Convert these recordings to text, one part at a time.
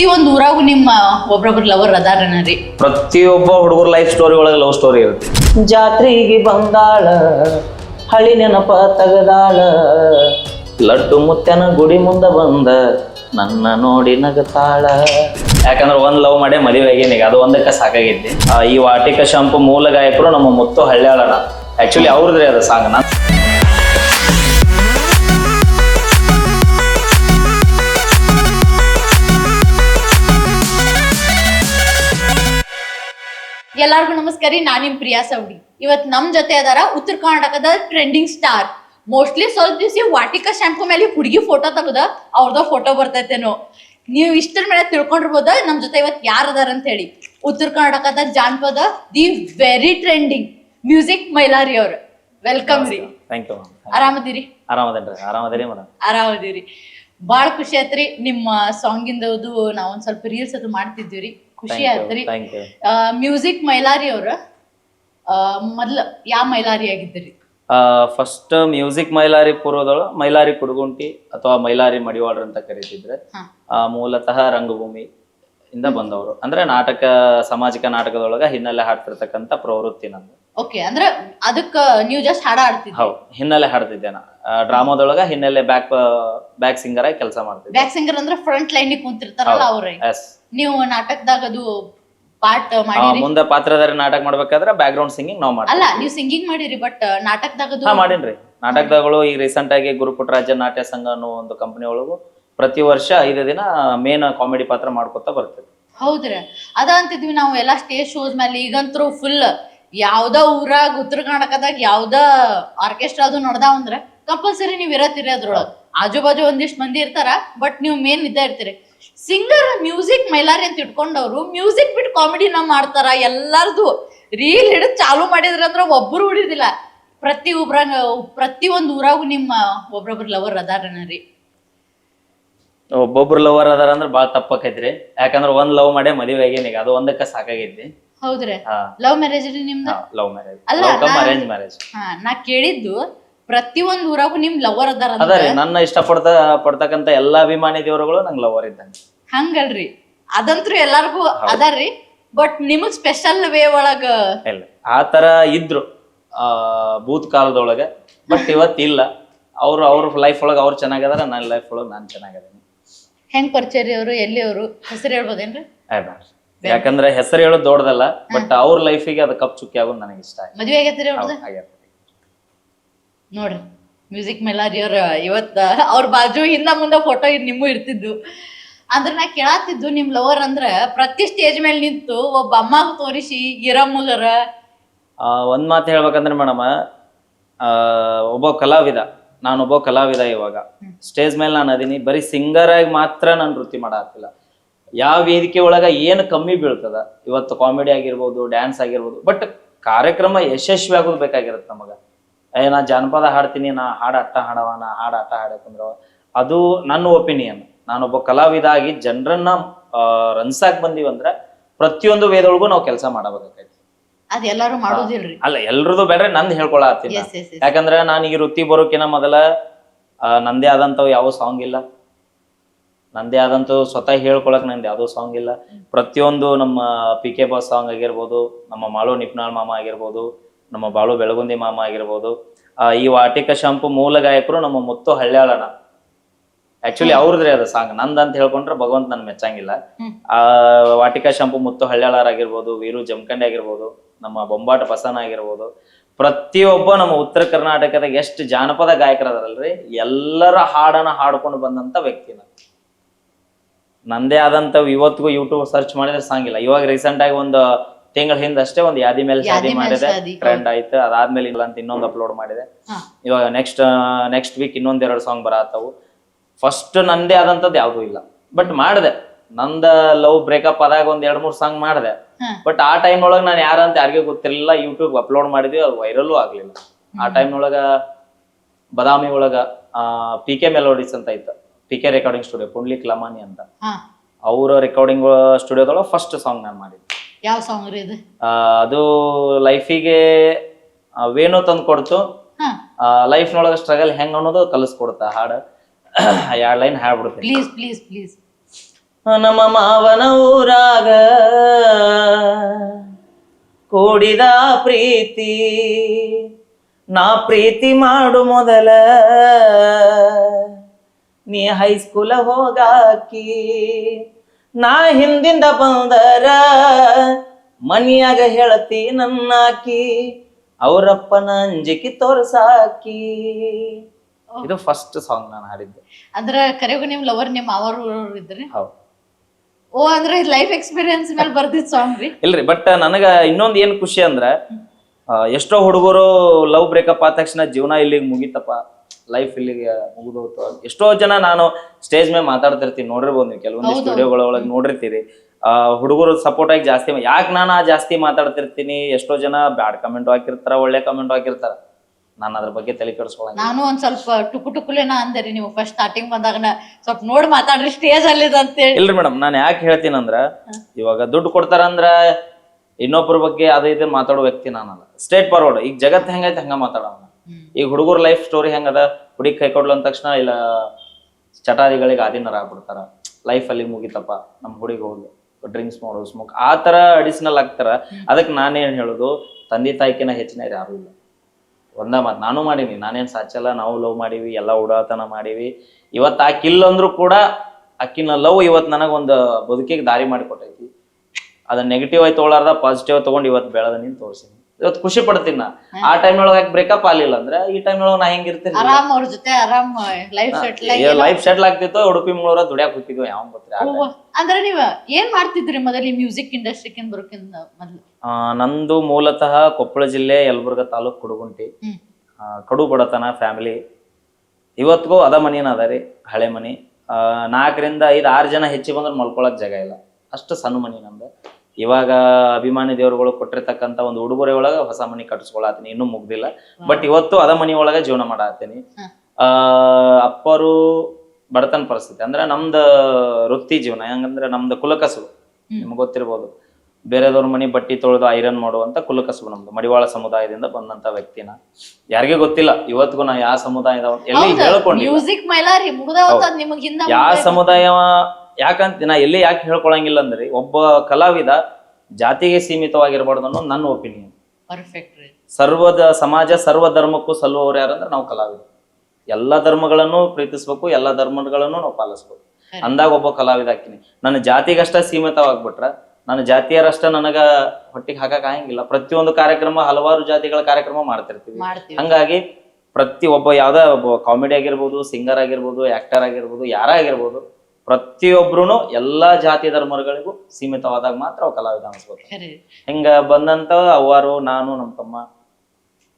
ಪ್ರತಿಯೊಂದು ಊರಾಗೂ ನಿಮ್ಮ ಒಬ್ರೊಬ್ರ ಲವರ್ ಅದಾರನ ರೀ? ಪ್ರತಿಯೊಬ್ಬ ಹುಡುಗರ ಲೈಫ್ ಸ್ಟೋರಿ ಒಳಗೆ ಲವ್ ಸ್ಟೋರಿ ಇರುತ್ತೆ. ಜಾತ್ರೆಗೆ ಬಂದಾಳ ಹಳಿ ನೆನಪ ತಗದಾಳ. ಲಡ್ಡು ಮುತ್ಯನ ಗುಡಿ ಮುಂದ ಬಂದ ನನ್ನ ನೋಡಿ ನಗತಾಳ. ಯಾಕಂದ್ರೆ ಒಂದ್ ಲವ್ ಮಾಡಿ ಮದುವೆ ಈಗ ಅದು ಒಂದಕ್ಕೆ ಸಾಕಾಗೈತಿ. ಆ, ಈ ವಾಟಿಕ ಶಂಪು ಮೂಲ ಗಾಯಕರು ನಮ್ಮ ಮುತ್ತು ಹಳ್ಳ್ಯಾಳಣ ಆಕ್ಚುಲಿ ಅವ್ರದ್ರಿ ಅದು ಸಾಂಗ್ ನಾನು ಎಲ್ಲಾರ್ಗು ನಮಸ್ಕಾರ ರೀ ನಾನಿಮ್ ನಿಮ್ ಪ್ರಿಯಾ ಸೌಡಿ. ಇವತ್ ನಮ್ ಜೊತೆ ಅದಾರ ಉತ್ತರ ಕರ್ನಾಟಕದ ಟ್ರೆಂಡಿಂಗ್ ಸ್ಟಾರ್ ಮೋಸ್ಟ್ಲಿ ಸ್ವಲ್ಪ ದಿವಸ ವಾಟಿಕಾ ಶಾಂಪು ಮೇಲೆ ಹುಡುಗಿ ಫೋಟೋ ತಗದ ಅವ್ರದ ಫೋಟೋ ಬರ್ತೈತೇನೋ. ನೀವು ಇಷ್ಟರ ಮೇಲೆ ತಿಳ್ಕೊಂಡಿರ್ಬೋದ ನಮ್ ಜೊತೆ ಇವತ್ ಯಾರು ಅದಾರ ಅಂತ ಹೇಳಿ. ಉತ್ತರ ಕರ್ನಾಟಕದ ಜಾನಪದ the very trending music Mailari ಅವರು. ವೆಲ್ಕಮ್ ರೀ. ಥ್ಯಾಂಕ್ ಯು ಆರಾಮದಿರಿ? ಆರಾಮದೇನ್ರಿ ಆರಾಮದೇರಿ ಮೇಡಮ್ ಆರಾಮದಿರಿ. ಬಾಳ ಖುಷಿ ಆಯ್ತ್ರಿ ನಿಮ್ಮ ಸಾಂಗಿಂದದು ಇಂದ ಒಂದ್ ಸ್ವಲ್ಪ ರೀಲ್ಸ್ ಅದು ಮಾಡ್ತಿದ್ವಿ ರೀ. ಖುಷಿ ಥ್ಯಾಂಕ್ ಯು ಮ್ಯೂಸಿಕ್ ಮೈಲಾರಿ ಅವ್ರ ಮೊದ್ಲ ಯಾವ ಮೈಲಾರಿ ಆಗಿದ್ರಿ ಫಸ್ಟ್ ಮ್ಯೂಸಿಕ್ ಮೈಲಾರಿ ಪೂರ್ವದೊಳ ಮೈಲಾರಿ ಕುಡುಗುಂಟಿ ಅಥವಾ ಮೈಲಾರಿ ಮಡಿವಾಳ್ರು ಅಂತ ಕರೀತಿದ್ರೆ. ಹಾ. ಆ, ಮೂಲತಃ ರಂಗಭೂಮಿ ಇಂದ ಬಂದವರು. ಅಂದ್ರೆ ನಾಟಕ ಸಾಮಾಜಿಕ ನಾಟಕದೊಳಗ ಹಿನ್ನೆಲೆ ಹಾಡ್ತಿರ್ತಕ್ಕಂಥ ಪ್ರವೃತ್ತಿ ನಂದು. ಓಕೆ ಅಂದ್ರೆ ಅದಕ್ಕ ನೀವು ಜಸ್ಟ್ ಹಾಡ ಆಡ್ತಿದ್ರಿ ಹೌದು ಹಿನ್ನೆಲೆ ಹಾಡ್ತಿದ್ದೆ ನಾ. ಡ್ರಾಮಾದೊಳಗ ಹಿನ್ನೆಲೆ ಬ್ಯಾಕ್ ಬ್ಯಾಕ್ ಸಿಂಗರ್ ಆಗಿ ಕೆಲಸ ಮಾಡ್ತಿದ್ದೆ. ಬ್ಯಾಕ್ ಸಿಂಗರ್ ಅಂದ್ರೆ ಫ್ರಂಟ್ ಲೈನ್ ಕುಂತಿರ್ತಾರಲ್ಲ ಅವ್ರೆ. ಎಸ್ ನೀವು ನಾಟಕದಾಗ ಅದು ಪಾರ್ಟ್ ಮಾಡಿರಿ? ಮುಂದೆ ಪಾತ್ರಧಾರಿ ನಾಟಕ ಮಾಡ್ಬೇಕಾದ್ರೆ ಬ್ಯಾಕ್ ಗ್ರೌಂಡ್ ಸಿಂಗಿಂಗ್ ನಾವು ಅಲ್ಲ ಮಾಡ್ತೀವಿ ನೀವು ಸಿಂಗಿಂಗ್ ಮಾಡಿರಿ ಬಟ್ ನಾಟಕದಾಗ ಅದು ಹಾ ಮಾಡೀನ್ರಿ. ನಾಟಕದಗಳು ಈ ರೀಸೆಂಟ್ ಆಗಿ ಗುರುಪುಟ್ಟರಾಜ ನಾಟ್ಯ ಸಂಘ ಅನ್ನೋ ಒಂದು ಕಂಪನಿ ಒಳಗು ಪ್ರತಿ ವರ್ಷ ಐದು ದಿನ ಮೇನ್ ಕಾಮಿಡಿ ಪಾತ್ರ ಮಾಡ್ಕೊತಾ ಬರ್ತೀವಿ. ಹೌದ್ರ. ಅದ ಅಂತಿದ್ವಿ ನಾವು ಎಲ್ಲಾ ಸ್ಟೇಜ್ ಶೋಸ್ ಮೇಲೆ ಈಗಂತೂ ಫುಲ್ ಯಾವ್ದ ಊರಾಗ ಉತ್ತರ ಕರ್ನಾಟಕದಾಗ ಯಾವ್ದ ಆರ್ಕೆಸ್ಟ್ರಾ ಅದು ನೋಡ್ದಾವ ಅಂದ್ರ ಕಂಪಲ್ಸರಿ ನೀವ್ ಇರತ್ತೀರಿ ಅದ್ರೊಳಗ. ಆಜು ಬಾಜು ಒಂದಿಷ್ಟ್ ಮಂದಿ ಇರ್ತಾರ ಬಟ್ ನೀವು ಮೇನ್ ಇದ್ದ ಇರ್ತೀರಿ. ಸಿಂಗರ್ ಮ್ಯೂಸಿಕ್ ಮೈಲಾರಿ ಅಂತ ಇಟ್ಕೊಂಡವ್ರು ಮ್ಯೂಸಿಕ್ ಬಿಟ್ಟು ಕಾಮಿಡಿನ ಮಾಡ್ತಾರ, ಎಲ್ಲಾರ್ದು ರೀಲ್ ಹಿಡಿದು ಚಾಲು ಮಾಡಿದ್ರ ಅಂದ್ರ ಒಬ್ರು ಉಳಿದಿಲ್ಲ. ಪ್ರತಿ ಒಬ್ರಾಗ, ಪ್ರತಿ ಒಂದ್ ಊರಾಗು ನಿಮ್ಮ ಒಬ್ರೊಬ್ರು ಲವರ್ ಅದಾರನ ರೀ? ಒಬ್ಬೊಬ್ರು ಲವರ್ ಅದಾರ ಅಂದ್ರೆ ಬಾಳ ತಪ್ಪಕೈತ್ರಿ. ಯಾಕಂದ್ರೆ ಒಂದ್ ಲವ್ ಮಾಡೇ ಮದುವೆ ಆಗೇನಿಗ ಅದು ಒಂದಕ್ಕ ಸಾಕಾಗೈತಿ ಹೌದ್ರಿ? ಹಾ. ಲವ್ ಮ್ಯಾರೇಜ್ ರೀ ನಿಮ್ದು? ಲವ್ ಮ್ಯಾರೇಜ್ ಅಲ್ಲ, ಲವ್ ಕಮ್ ನಾ- ಅರೇಂಜ್ ಮ್ಯಾರೇಜ್ ಹಾ ನಾ ಕೇಳಿದ್ದು ಪ್ರತಿ ಒಂದ್ ಊರಾಗೂ ನಿಮ್ ಲವರ್ ಅದಾರ ಅದ ರೀ ನನ್ನ ಇಷ್ಟ ಪಡ್ತ ಪಡ್ತಕ್ಕಂತ ಎಲ್ಲಾ ಅಭಿಮಾನಿ ದೇವರುಗಳು ನಂಗೆ ಲವರ್ ಇದ್ದಂಗೆ ಹಂಗಲ್ರಿ ಅದಂತ್ರು ಎಲ್ಲಾರ್ಗೂ ಅದಾರ್ರಿ ಬಟ್ ನಿಮಗ್ ಸ್ಪೆಷಲ್ ವೇ ಒಳಗ ಇಲ್ಲ ಆ ತರ ಇದ್ರು ಆ ಭೂತ್ ಕಾಲದೊಳಗೆ. ಬಟ್ ಇವತ್ತಿಲ್ಲ. ಅವ್ರು ಅವ್ರ ಲೈಫ್ ಒಳಗ ಅವ್ರು ಚೆನ್ನಾಗದಾರ ನನ್ನ ಲೈಫ್ ಒಳಗ ನಾನು ಚೆನ್ನಾಗದೀನಿ. ಹೆಂಗ್ ಪರಿಚಯ ರೀ ಅವರು ಎಲ್ಲಿ ಅವರು? ಹೆಸರು ಹೇಳ್ಬೋದೇನ್ರಿ? ಯಾಕಂದ್ರೆ ಹೆಸರು ಹೇಳೋದು ದೊಡ್ಡದಲ್ಲ ಬಟ್ ಅವ್ರ ಲೈಫಿಗೆ ಅದು ಕಪ್ ಚುಕ್ಕಿ ಆಗೋದು ನನಗೆ ಇಷ್ಟ ಆಯ್ತು. ಮದ್ವೆ ಅವ್ರದ್ದು ನೋಡ್ರಿ ಮ್ಯೂಸಿಕ್ ಮೇಲಾರಿ ಅವ್ರ ಇವತ್ತ ಅವ್ರ ಬಾಜು ಹಿಂದ ಮುಂದ ಫೋಟೋ ನಿಮ್ಮ ಇರ್ತಿದ್ದು ಅಂದ್ರೆ ನಾ ಕೇಳಾತಿದ್ದು ನಿಮ್ ಲವರ್ ಅಂದ್ರ ಪ್ರತಿ ಸ್ಟೇಜ್ ಮೇಲೆ ನಿಂತು ಒಬ್ಬ ಅಮ್ಮ ತೋರಿಸಿ ಇರ ಆ, ಒಂದ್ ಮಾತು ಹೇಳ್ಬೇಕಂದ್ರೆ ಮೇಡಮ್ ಒಬ್ಬ ಕಲಾವಿದ ನಾನು ಒಬ್ಬ ಕಲಾವಿದ ಇವಾಗ. ಸ್ಟೇಜ್ ಮೇಲೆ ನಾನು ಅದೀನಿ ಬರೀ ಸಿಂಗರ್ ಆಗಿ ಮಾತ್ರ ನಾನು ವೃತ್ತಿ ಮಾಡತ್ತಿಲ್ಲ ಯಾವ ವೇದಿಕೆ ಒಳಗ ಏನು ಕಮ್ಮಿ ಬೀಳ್ತದ? ಇವತ್ತು ಕಾಮಿಡಿ ಆಗಿರ್ಬೋದು ಡ್ಯಾನ್ಸ್ ಆಗಿರ್ಬೋದು ಬಟ್ ಕಾರ್ಯಕ್ರಮ ಯಶಸ್ವಿ ಆಗೋದು ಬೇಕಾಗಿರುತ್ತೆ ನಮಗ. ಏ ನಾ ಜಾನಪದ ಹಾಡ್ತೀನಿ ನಾ ಹಾಡು ಅಟ್ಟ ಹಾಡವ ನಾ ಹಾಡು ಅಟ್ಟ ಹಾಡಕಂದ್ರ ಅದು ನನ್ನ ಒಪಿನಿಯನ್ ನಾನೊಬ್ಬ ಕಲಾವಿದ ಆಗಿ ಜನರನ್ನ ರನ್ಸಾಕ್ ಬಂದೀವಂದ್ರೆ ಪ್ರತಿಯೊಂದು ವೇದೊಳಗೂ ನಾವು ಕೆಲಸ ಮಾಡಬೇಕಾಯ್ತು. ಮಾಡೋದಿಲ್ರಿ. ಅಲ್ಲ ಎಲ್ರದ್ದು ಬೇಡ್ರೆ ನಂದು ಹೇಳ್ಕೊಳತ್ತೀನಿ ಯಾಕಂದ್ರೆ ನಾನು ಈ ವೃತ್ತಿ ಬರೋಕಿನ ಮೊದಲ ನಂದೇ ಆದಂಥವು ಯಾವ ಸಾಂಗ್ ಇಲ್ಲ. ನಂದೇ ಆದಂತೂ ಸ್ವತಃ ಹೇಳ್ಕೊಳಕ್ ನಂದು ಯಾವುದೋ ಸಾಂಗ್ ಇಲ್ಲ. ಪ್ರತಿಯೊಂದು ನಮ್ಮ ಪಿ ಕೆ ಬಾಸ್ ಸಾಂಗ್ ಆಗಿರ್ಬೋದು ನಮ್ಮ ಮಾಳು ನಿಪ್ನಾಳ್ ಮಾಮ ಆಗಿರ್ಬೋದು ನಮ್ಮ ಬಾಳು ಬೆಳಗುಂದಿ ಮಾಮ ಆಗಿರ್ಬೋದು ಆ, ಈ ವಾಟಿಕ ಶಾಂಪು ಮೂಲ ಗಾಯಕರು ನಮ್ಮ ಮುತ್ತು ಹಳ್ಳ್ಯಾಳಣ ಆಕ್ಚುಲಿ ಅವ್ರದ್ರಿ ಅದು ಸಾಂಗ್ ನಂದಂತ ಹೇಳ್ಕೊಂಡ್ರೆ ಭಗವಂತ ನನ್ ಮೆಚ್ಚಂಗಿಲ್ಲ. ಹ್ಮ್. ಆ ವಾಟಿಕಾ ಶಾಂಪು ಮುತ್ತು ಹಳ್ಯಾಳರಾಗಿರ್ಬೋದು ವೀರು ಜಮಖಂಡಿ ಆಗಿರ್ಬೋದು ನಮ್ಮ ಬೊಂಬಾಟ ಬಸನ ಆಗಿರ್ಬೋದು ಪ್ರತಿಯೊಬ್ಬ ನಮ್ಮ ಉತ್ತರ ಕರ್ನಾಟಕದಾಗ ಎಷ್ಟು ಜಾನಪದ ಗಾಯಕರದಾರಲ್ರಿ? ಎಲ್ಲರ ಹಾಡನ್ನ ಹಾಡ್ಕೊಂಡು ಬಂದಂತ ವ್ಯಕ್ತಿ ನಾನು ನಂದೇ ಆದಂತ ಇವತ್ತಿಗೂ ಯೂಟ್ಯೂಬ್ ಸರ್ಚ್ ಮಾಡಿದ್ರೆ ಸಾಂಗಿಲ್ಲ. ಇವಾಗ ರೀಸೆಂಟ್ ಆಗಿ ಒಂದು ತಿಂಗಳ ಹಿಂದೆ ಅಷ್ಟೇ ಒಂದು ಯಾದಿ ಮೇಲೆ ಶಾದಿ ಮಾಡಿದೆ. ಟ್ರೆಂಡ್ ಆಯ್ತು. ಅದಾದ್ಮೇಲೆ ಇಲ್ಲ ಅಂತ ಇನ್ನೊಂದು ಅಪ್ಲೋಡ್ ಮಾಡಿದೆ. ಇವಾಗ ನೆಕ್ಸ್ಟ್ ನೆಕ್ಸ್ಟ್ ವೀಕ್ ಇನ್ನೊಂದ್ ಎರಡು ಸಾಂಗ್ ಬರತ್ತವು ಫಸ್ಟ್ ನಂದೇ ಆದಂತದ್ದು ಯಾವುದೂ ಇಲ್ಲ. ಬಟ್ ಮಾಡಿದೆ. ನಂದ ಲವ್ ಬ್ರೇಕಪ್ ಆದಾಗ ಒಂದ್ ಎರಡ್ ಮೂರ್ ಸಾಂಗ್ ಮಾಡಿದೆ. ಬಟ್ ಆ ಟೈಮ್ ಒಳಗ ನಾನು ಯಾರಂತ ಯಾರಿಗೂ ಗೊತ್ತಿರಲಿಲ್ಲ. ಯೂಟ್ಯೂಬ್ ಅಪ್ಲೋಡ್ ಮಾಡಿದ್ವಿ. ಅದು ವೈರಲ್ ಆಗ್ಲಿಲ್ಲ. ಆ ಟೈಮ್ ಒಳಗ ಬದಾಮಿ ಒಳಗ ಪಿ ಕೆ ಮೆಲೋಡಿಸ್ ಅಂತ ಇತ್ತು. P K recording studio Pundlik Lamani ಅಂತ. ಹಾ. ಅವರ ರೆಕಾರ್ಡಿಂಗ್ ಸ್ಟುಡಿಯೋದೊಳಗೆ ಫಸ್ಟ್ ಸಾಂಗ್ ನಾನು ಮಾಡಿದ್ದೆ. ಯಾವ ಸಾಂಗ್ ರೀ ಇದು ಆ, ಅದು ಲೈಫಿಗೆ ವೇಣು ತಂದು ಕೊಡ್ತು. ಲೈಫ್ ಲೈಫ್ನೊಳಗೆ ಸ್ಟ್ರಗಲ್ ಹೆಂಗ್ ಅನ್ನೋದು ಕಲಿಸ್ಕೊಡ್ತ ಹಾಡು. ಎರಡು ಲೈನ್ ಹಾಡ್ಬಿಡ್ತೀನಿ. ಪ್ಲೀಸ್ ಪ್ಲೀಸ್ ಪ್ಲೀಸ್ ನಮ್ಮ ಮಾವನ ಊರಾಗ ಕೂಡಿದ ಪ್ರೀತಿ ನಾ ಪ್ರೀತಿ ಮಾಡು ಮೊದಲ. ನೀ ಹೈಸ್ಕೂಲ ಹೋಗಾಕಿ ನಾ ಹಿಂದಿಂದ ಬಂದರ ಮನಿಯಾಗ ಹೇಳತಿ ನನ್ನಾಕಿ ಅವರಪ್ಪನ ಅಂಜಿಕೆ ತೋರ್ಸಾಕಿ. ಇದು ಫಸ್ಟ್ ಸಾಂಗ್ ನಾನು ಹಾಡಿದ್ದೆ. ಅಂದ್ರ ಕರೆಗೂ ನಿಮ್ ಲವರ್ ನಿಮ್ ಅವರು ಇದ್ರೆ? ಹೌದು. ಓ ಅಂದ್ರೆ ಲೈಫ್ ಎಕ್ಸ್ಪೀರಿಯನ್ಸ್ ಮೇಲೆ ಬರ್ದಿದ್ ಸಾಂಗ್ ರೀ? ಇಲ್ರಿ ಬಟ್ ನನಗ ಇನ್ನೊಂದ್ ಏನ್ ಖುಷಿ ಅಂದ್ರೆ ಎಷ್ಟೋ ಹುಡುಗರು ಲವ್ ಬ್ರೇಕಪ್ ಆದ ತಕ್ಷಣ ಜೀವನ ಇಲ್ಲಿಗೆ ಮುಗಿತಪ್ಪ. ಲೈಫ್ ಇಲ್ಲಿಗೆ ಮುಗಿದೋತು ಎಷ್ಟೋ ಜನ ನಾನು ಸ್ಟೇಜ್ ಮೇಲೆ ಮಾತಾಡ್ತಿರ್ತೀನಿ ನೋಡಿರ್ಬೋದು ನೀವು. ಕೆಲವೊಂದು ಸ್ಟುಡಿಯೋಗಳೊಳಗೆ ಒಳಗೆ ನೋಡಿರ್ತೀರಿ. ಆ ಹುಡುಗರು ಸಪೋರ್ಟ್ ಆಗಿ ಜಾಸ್ತಿ ಯಾಕೆ ನಾನು ಆ ಜಾಸ್ತಿ ಮಾತಾಡ್ತಿರ್ತೀನಿ? ಎಷ್ಟೋ ಜನ ಬ್ಯಾಡ್ ಕಮೆಂಟ್ ಹಾಕಿರ್ತಾರ ಒಳ್ಳೆ ಕಮೆಂಟ್ ಹಾಕಿರ್ತಾರ. ನಾನು ಅದ್ರ ಬಗ್ಗೆ ತಲೆ ಕೆಡಿಸ್ಕೊಳಂಗಿಲ್ಲ. ನಾನು ಒಂದ್ ಸ್ವಲ್ಪ ಟುಕು ಟುಕುಲೇನ ಅಂದರಿ ನೀವು ಫಸ್ಟ್ ಸ್ಟಾರ್ಟಿಂಗ್ ಬಂದಾಗ ಸ್ವಲ್ಪ ನೋಡ್ ಮಾತಾಡ್ರಿ ಸ್ಟೇಜ್ ಅಲ್ಲಿ ಅಂತೇಳಿ. ಇಲ್ರಿ ಮೇಡಮ್ ನಾನು ಯಾಕೆ ಹೇಳ್ತೀನಂದ್ರ ಇವಾಗ ದುಡ್ಡು ಕೊಡ್ತಾರ ಅಂದ್ರ ಇನ್ನೊಬ್ಬರ ಬಗ್ಗೆ ಅದೇ ಇದನ್ನ ಮಾತಾಡೋ ವ್ಯಕ್ತಿ ನಾನಲ್ಲ. ಸ್ಟೇಟ್ ಫಾರ್ವರ್ಡ್ ಈಗ ಜಗತ್ತು ಹೆಂಗೈತೆ ಹಂಗ ಮಾತಾಡೋಣ. ಈಗ ಹುಡುಗರ ಲೈಫ್ ಸ್ಟೋರಿ ಹೆಂಗದ? ಹುಡುಗಿ ಕೈ ಕೊಡ್ಲು ಅಂದ ತಕ್ಷಣ ಇಲ್ಲ, ಚಟಾರಿಗಳಿಗೆ ಆಧೀನರ ಆಗ್ಬಿಡ್ತಾರ. ಲೈಫ್ ಅಲ್ಲಿ ಮುಗಿತಪ್ಪ, ನಮ್ ಹುಡುಗಿ ಹೋಗಿ ಡ್ರಿಂಕ್ಸ್ ಮಾಡೋದು ಸ್ಮೋಕ್ ಆ ತರ ಅಡಿಷನಲ್ ಆಗ್ತಾರ. ಅದಕ್ಕೆ ನಾನೇನ್ ಹೇಳೋದು? ತಂದೆ ತಾಯಿಕಿನ ಹೆಚ್ಚಿನ ಯಾರು ಇಲ್ಲ. ಒಂದ ಮಾತು, ನಾನು ಮಾಡೀನಿ. ನಾನೇನ್ ಸಾಚಲ್ಲ ನಾವು ಲವ್ ಮಾಡೀವಿ, ಎಲ್ಲ ಉಡಾತನ ಮಾಡೀವಿ. ಇವತ್ತು ಆ ಕಿಲ್ ಅಂದ್ರೂ ಕೂಡ ಆಕಿನ ಲವ್ ಇವತ್ತು ನನಗೊಂದು ಬದುಕಿಗೆ ದಾರಿ ಮಾಡಿಕೊಟ್ಟೈತಿ. ಅದನ್ನ ನೆಗೆಟಿವ್ ಆಗಿ ತಗೊಳಾರ್ದ ಪಾಸಿಟಿವ್ ತಗೊಂಡು ಇವತ್ತು ಬೆಳೆದ ನೀನು ತೋರಿಸಿನಿ. ಇವತ್ತು ಖುಷಿ ಪಡ್ತೀನಿ ನಾ. ಆ ಟೈಮ್ ಒಳಗೆ ಬ್ರೇಕಪ್ ಆಗ್ಲಿಲ್ಲ ಅಂದ್ರೆ ಈ ಟೈಮ್ ಒಳಗ ನಾ ಹೆಂಗಿರ್ತೀನಿ ಆರಾಮ್ ಅವ್ರ ಜೊತೆ ಆರಾಮ್ ಲೈಫ್ ಸೆಟ್ಲ್ ಲೈಫ್ ಸೆಟ್ಲ್ ಆಗ್ತಿತ್ತು ಉಡುಪಿ ಮೂಳೂರ ದುಡಿಯಾಕ್ ಹೋಗ್ತಿದ್ವಿ ಯಾವ ಗೊತ್ತಿಲ್ಲ. ಅಂದ್ರೆ ನೀವ್ ಏನ್ ಮಾಡ್ತಿದ್ರಿ ಮೊದಲು ಮ್ಯೂಸಿಕ್ ಇಂಡಸ್ಟ್ರಿ ಮೊದ್ಲು? ನಂದು ಮೂಲತಃ ಕೊಪ್ಪಳ ಜಿಲ್ಲೆ ಯಲಬುರ್ಗ ತಾಲೂಕ್ ಕುಡುಗುಂಟಿ. ಆ, ಕಡು ಬಡತನ ಫ್ಯಾಮಿಲಿ ಇವತ್ತಿಗೂ ಅದ ಮನಿನ ಅದ ರೀ ಹಳೆ ಮನಿ. ಆ, ನಾಲ್ಕರಿಂದ ಐದು ಆರು ಜನ ಹೆಚ್ಚಿ ಬಂದ್ರೆ ಮಲ್ಕೊಳಕ್ ಜಾಗ ಇಲ್ಲ. ಅಷ್ಟು ಸಣ್ಣ ಮನಿ ನಮ್ದು. ಇವಾಗ ಅಭಿಮಾನಿ ದೇವರುಗಳು ಕೊಟ್ಟಿರ್ತಕ್ಕಂಥ ಒಂದು ಉಡುಗೊರೆ ಒಳಗ ಹೊಸ ಮನಿ ಕಟ್ಟಿಸ್ಕೊಳತ್ತೀನಿ ಇನ್ನೂ ಮುಗ್ದಿಲ್ಲ. ಬಟ್ ಇವತ್ತು ಅದ ಮನಿ ಒಳಗ ಜೀವನ ಮಾಡತ್ತೀನಿ ಆ ಅಪ್ಪರು ಬಡತನ ಪರಿಸ್ಥಿತಿ. ಅಂದ್ರೆ ನಮ್ದ ವೃತ್ತಿ ಜೀವನ. ಹೆಂಗಂದ್ರೆ ನಮ್ದು ಕುಲಕಸು. ನಿಮ್ಗೆ ಗೊತ್ತಿರ್ಬೋದು. ಬೇರೆದವ್ರ ಮನಿ ಬಟ್ಟಿ ತೊಳೆದು ಐರನ್ ಮಾಡುವಂತ ಕುಲಕಸು ನಮ್ದು. ಮಡಿವಾಳ ಸಮುದಾಯದಿಂದ ಬಂದಂತ ವ್ಯಕ್ತಿನ. ಯಾರಿಗೆ ಗೊತ್ತಿಲ್ಲ. ಇವತ್ತಿಗೂ ನಾ ಯಾವ ಸಮುದಾಯದ ಎಲ್ಲಿ ಹೇಳ್ಕೊಂಡು ಯಾವ ಸಮುದಾಯ ಯಾಕಂತ ನಾ ಎಲ್ಲಿ ಯಾಕೆ ಹೇಳ್ಕೊಳಂಗಿಲ್ಲ ಅಂದ್ರೆ ಒಬ್ಬ ಕಲಾವಿದ ಜಾತಿಗೆ ಸೀಮಿತವಾಗಿರ್ಬಾರ್ದು ಅನ್ನೋ ನನ್ನ ಒಪಿನಿಯನ್ ಪರ್ಫೆಕ್ಟ್ ರೀ. ಸರ್ವದ ಸಮಾಜ ಸರ್ವ ಧರ್ಮಕ್ಕೂ ಸಲ್ಲುವವರು ಯಾರಂದ್ರೆ ನಾವು ಕಲಾವಿದ. ಎಲ್ಲ ಧರ್ಮಗಳನ್ನು ಪ್ರೀತಿಸ್ಬೇಕು ಎಲ್ಲ ಧರ್ಮಗಳನ್ನು ನಾವು ಪಾಲಿಸ್ಬೇಕು. ಅಂದಾಗ ಒಬ್ಬ ಕಲಾವಿದ ಹಾಕಿನಿ ನನ್ನ ಜಾತಿಗಷ್ಟ ಸೀಮಿತವಾಗ್ಬಿಟ್ರ ನನ್ನ ಜಾತಿಯರಷ್ಟ ನನಗ ಹೊಟ್ಟಿಗೆ ಹಾಕಕ್ ಆಗಂಗಿಲ್ಲ. ಪ್ರತಿಯೊಂದು ಕಾರ್ಯಕ್ರಮ ಹಲವಾರು ಜಾತಿಗಳ ಕಾರ್ಯಕ್ರಮ ಮಾಡ್ತಿರ್ತೀವಿ. ಹಂಗಾಗಿ ಪ್ರತಿ ಒಬ್ಬ ಯಾವ್ದ ಒಬ್ಬ ಕಾಮಿಡಿ ಆಗಿರ್ಬೋದು ಸಿಂಗರ್ ಆಗಿರ್ಬೋದು ಆಕ್ಟರ್ ಆಗಿರ್ಬೋದು ಯಾರೇ ಆಗಿರ್ಬೋದು ಪ್ರತಿಯೊಬ್ರು ಎಲ್ಲಾ ಜಾತಿ ಧರ್ಮಗಳಿಗೂ ಸೀಮಿತವಾದಾಗ ಮಾತ್ರ ಅವು ಕಲಾವಿದ ಅನ್ಸ್ಬೋದು ಹಿಂಗ ಬಂದಂತ ಅವ್ವಾರು ನಾನು ನಮ್ಮ ತಮ್ಮ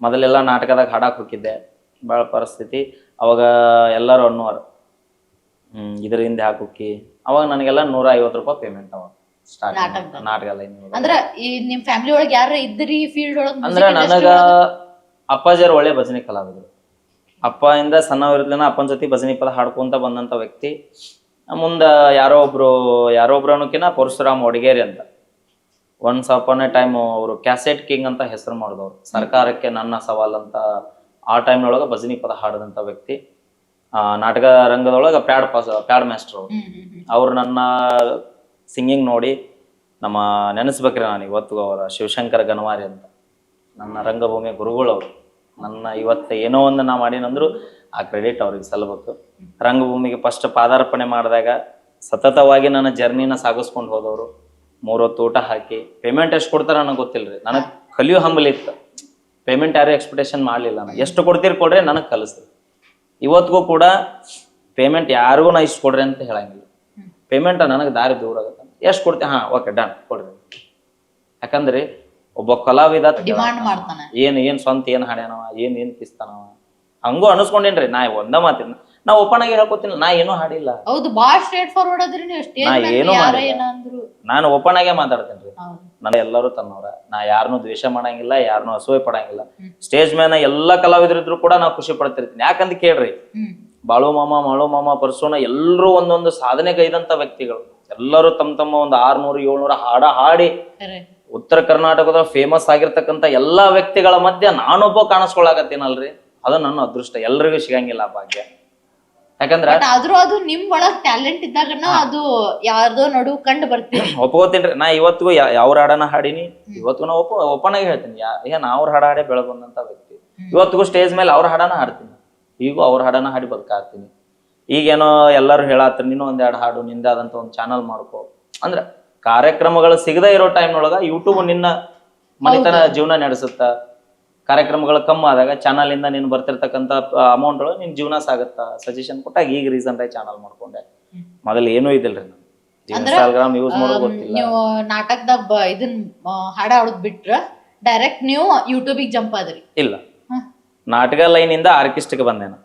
ಮೊದಲೆಲ್ಲ ನಾಟಕದಾಗ ಹಾಡಕ್ ಹೋಗಿದ್ದೆ. ಭಾಳ ಪರಿಸ್ಥಿತಿ. ಅವಾಗ ಎಲ್ಲರೂ ಅನ್ನೋರು ಹ್ಮ್ ಇದ್ರ ಹಿಂದೆ ಹಾಕೋಕಿ. ಅವಾಗ ನನಗೆಲ್ಲ ನೂರ ಐವತ್ತು ರೂಪಾಯಿ ಪೇಮೆಂಟ್ ಅವಾಗ ಸ್ಟಾರ್ಟ್ ನಾಟಕದಾಗ? ನಾಟಕ ಅಂದ್ರ ಈ ನಿಮ್ ಫ್ಯಾಮಿಲಿ ಒಳಗೆ ಯಾರ ಇದ್ರಿ ಫೀಲ್ಡ್ ಒಳಗ ಅಂದ್ರೆ ನನಗ ಅಪ್ಪಾಜಿಯವ್ರು ಒಳ್ಳೆ ಭಜನೆ ಕಲಾವಿದರು. ಅಪ್ಪ ಇಂದ ಅಪ್ಪನ್ ಅಪ್ಪನ ಜೊತೆ ಭಜನೆ ಪದ ಹಾಡ್ಕೊಂತ ಬಂದಂತ ವ್ಯಕ್ತಿ. ಮುಂದ ಯಾರೋ ಒಬ್ರು ಯಾರೋ ಒಬ್ರು ಅನ್ನೋಕಿನ ಪರಶುರಾಮ್ ಒಡಗೇರಿ ಅಂತ. ಒನ್ಸ್ ಅಪಾನ್ ಎ ಟೈಮ್ ಅವರು ಕ್ಯಾಸೆಟ್ ಕಿಂಗ್ ಅಂತ ಹೆಸರು ಮಾಡಿದವರು. ಸರ್ಕಾರಕ್ಕೆ ನನ್ನ ಸವಾಲ್ ಅಂತ ಆ ಟೈಮ್ನೊಳಗೆ ಭಜನಿ ಪದ ಹಾಡಿದಂಥ ವ್ಯಕ್ತಿ. ಆ ನಾಟಕ ರಂಗದೊಳಗ ಪ್ಯಾಡ್ ಪಾಸ್ ಪ್ಯಾಡ್ ಮಾಸ್ಟರ್ ಅವರು. ಅವ್ರು ನನ್ನ ಸಿಂಗಿಂಗ್ ನೋಡಿ ನಮ್ಮ ನೆನೆಸ್ಬೇಕ್ರಿ ನಾನು ಇವತ್ತು ಅವರ ಶಿವಶಂಕರ ಗನವಾರಿ ಅಂತ. ನನ್ನ ರಂಗಭೂಮಿಯ ಗುರುಗಳು ಅವರು ನನ್ನ ಇವತ್ತು ಏನೋ ಒಂದು ನಾ ಮಾಡಿನಂದ್ರು ಆ ಕ್ರೆಡಿಟ್ ಅವ್ರಿಗೆ ಸಲ್ಲಬೇಕು. ರಂಗಭೂಮಿಗೆ ಫಸ್ಟ್ ಪಾದಾರ್ಪಣೆ ಮಾಡಿದಾಗ ಸತತವಾಗಿ ನನ್ನ ಜರ್ನಿನ ಸಾಗಿಸ್ಕೊಂಡು ಹೋದವರು. ಮೂರೊತ್ತು ಊಟ ಹಾಕಿ ಪೇಮೆಂಟ್ ಎಷ್ಟು ಕೊಡ್ತಾರ ನನಗೆ ಗೊತ್ತಿಲ್ರಿ. ನನಗೆ ಕಲಿಯೋ ಹಂಬಲ್ ಇತ್ತು. ಪೇಮೆಂಟ್ ಯಾರು ಎಕ್ಸ್ಪೆಕ್ಟೇಷನ್ ಮಾಡಲಿಲ್ಲ ನಾನು ಎಷ್ಟು ಕೊಡ್ತೀರಿ ಕೊಡ್ರಿ ನನಗೆ ಕಲಿಸ್ರಿ. ಇವತ್ತಿಗೂ ಕೂಡ ಪೇಮೆಂಟ್ ಯಾರಿಗೂ ನಾ ಇಷ್ಟು ಕೊಡ್ರಿ ಅಂತ ಹೇಳಂಗಿಲ್ಲ. ಪೇಮೆಂಟ್ ನನಗೆ ದಾರಿ ದೂರ ಆಗುತ್ತೆ. ಎಷ್ಟು ಕೊಡ್ತೀನಿ ಹಾ ಓಕೆ ಡನ್ ಕೊಡ್ರಿ. ಯಾಕಂದ್ರೆ ಒಬ್ಬ ಕಲಾವಿದ ಏನು ಏನು ಏನ್ ಏನ್ ಸ್ವಂತ ಏನು ಹಾಡ್ಯಾನವ ಏನು ಏನು ಕಿಸ್ತಾನವ ಹಂಗೂ ಅನಿಸ್ಕೊಂಡೇನ್ರಿ ನಾ ಒಂದ ಮಾತಿನ ನಾ ಓಪನ್ ಆಗಿ ಹೇಳ್ಕೊತೀನಿ ನಾ ಏನೂ ಹಾಡಿಲ್ಲ. ಹೌದು ಬಾಳ ಸ್ಟ್ರೇಟ್ ಫಾರ್ವರ್ಡ್ ಅದ್ರಿ ನೀವು ಸ್ಟೇಜ್ ನಾ ಮೇಲೆ ಏನೂ ಯಾರ ಮಾಡಿಲ್ಲ. ಏನಂದ್ರು. ನಾನು ಓಪನ್ ಆಗೇ ಮಾತಾಡ್ತೇನ್ರಿ. ಹೌದು. ನನ್ನ ಎಲ್ಲರೂ ತನ್ನವ್ರ. ನಾ ಯಾರನ್ನು ದ್ವೇಷ ಮಾಡಂಗಿಲ್ಲ ಯಾರನ್ನು ಅಸೂಯೆ ಪಡಂಗಿಲ್ಲ. ಸ್ಟೇಜ್ ಮೇಲೆ ಎಲ್ಲಾ ಕಲಾವಿದರಿದ್ರು ಕೂಡ ನಾ ಖುಷಿ ಪಡ್ತಿರ್ತೀನಿ. ಯಾಕಂತ ಕೇಳ್ರಿ ಹ್ಮ್. ಬಾಳು ಮಾಮ ಮಾಳು ಮಾಮ ಪರ್ಸೋನ ಎಲ್ಲರೂ ಒಂದೊಂದು ಸಾಧನೆ ಗೈದಂತ ವ್ಯಕ್ತಿಗಳು. ಎಲ್ಲರೂ ತಮ್ಮ ತಮ್ಮ ಒಂದು ಆರ್ನೂರು ಏಳ್ನೂರ ಹಾಡ ಹಾಡಿ ಉತ್ತರ ಕರ್ನಾಟಕದ ಫೇಮಸ್ ಆಗಿರ್ತಕ್ಕಂಥ ಎಲ್ಲಾ ವ್ಯಕ್ತಿಗಳ ಮಧ್ಯೆ ನಾನೊಬ್ಬ ಕಾಣಿಸ್ಕೊಳಕತ್ತೀನಲ್ರಿ? ಅದು ನನ್ನ ಅದೃಷ್ಟ. ಎಲ್ರಿಗೂ ಸಿಗಂಗಿಲ್ಲ ಆ ಭಾಗ್ಯ. ಯಾಕಂದ್ರ ಬಟ್ ಆದ್ರೂ ಅದು ನಿಮ್ ಒಳಗ್ ಟ್ಯಾಲೆಂಟ್ ಇದ್ದಾಗ ಅದು ಯಾರ್ದೋ ನಡು ಕಂಡು ಬರ್ತೀನಿ ಒಪ್ಕೋತೀನ್ರಿ. ನಾ ಇವತ್ತಿಗೂ ಯಾವ್ರ ಹಾಡನ ಹಾಡಿನಿ? ಇವತ್ತು ನಾ ಒಪ್ಪ ಓಪನ್ ಆಗಿ ಹೇಳ್ತೀನಿ. ಯಾ ಏನ್ ಅವ್ರ ಹಾಡ ಹಾಡೇ ಬೆಳಗೊಂಡಂತ ವ್ಯಕ್ತಿ. ಇವತ್ತಿಗೂ ಸ್ಟೇಜ್ ಮೇಲೆ ಅವ್ರ ಹಾಡನ ಹಾಡ್ತೀನಿ. ಈಗೂ ಅವ್ರ ಹಾಡನ ಹಾಡಿ ಬದುಕಾಡ್ತೀನಿ ಈಗೇನೋ ಎಲ್ಲರೂ ಹೇಳತ್ತರ ನೀನು ಒಂದೆರಡು ಹಾಡು ನಿಂದಾದಂತ ಒಂದು ಚಾನಲ್ ಮಾಡ್ಕೋ. ಅಂದ್ರ ಕಾರ್ಯಕ್ರಮಗಳು ಸಿಗದೇ ಇರೋ ಟೈಮ್ನೊಳಗ ಯೂಟ್ಯೂಬ್ ನಿನ್ನ ಮನೆತನ ಜೀವನ ನಡೆಸುತ್ತ? ಕಾರ್ಯಕ್ರಮಗಳು ಕಮ್ಮಿ ಆದಾಗ ಚಾನಲ್ ಇಂದ ನೀನು ಬರ್ತಿರ್ತಕ್ಕಂಥ ಅಮೌಂಟ್ಗಳು ನಿನ್ ಜೀವನ ಸಾಗುತ್ತಾ? ಸಜೆಷನ್ ಕೊಟ್ಟಾಗ ಈಗ ರೀಸನ್ ಆಗಿ ಚಾನಲ್ ಮಾಡ್ಕೊಂಡೆ. ಮೊದಲು ಏನೂ ಇದಿಲ್ರಿ ನಾನು ಇನ್ಸ್ಟಾಗ್ರಾಮ್ ಯೂಸ್ ಮಾಡೋದು ಗೊತ್ತಿಲ್ಲ. ನೀವು ನಾಟಕದಾಗ ಇದನ್ ಹಾಡ ಹಾಡೋದ್ ಬಿಟ್ರ ಡೈರೆಕ್ಟ್ ನೀವು ಯೂಟ್ಯೂಬಿಗೆ ಜಂಪ್ ಆದ್ರಿ. ಇಲ್ಲ. ನಾಟಕ ಲೈನ್ ಇಂದ ಆರ್ಕೆಸ್ಟ್ರಿಗೆ ಬಂದೆ ನಾನು.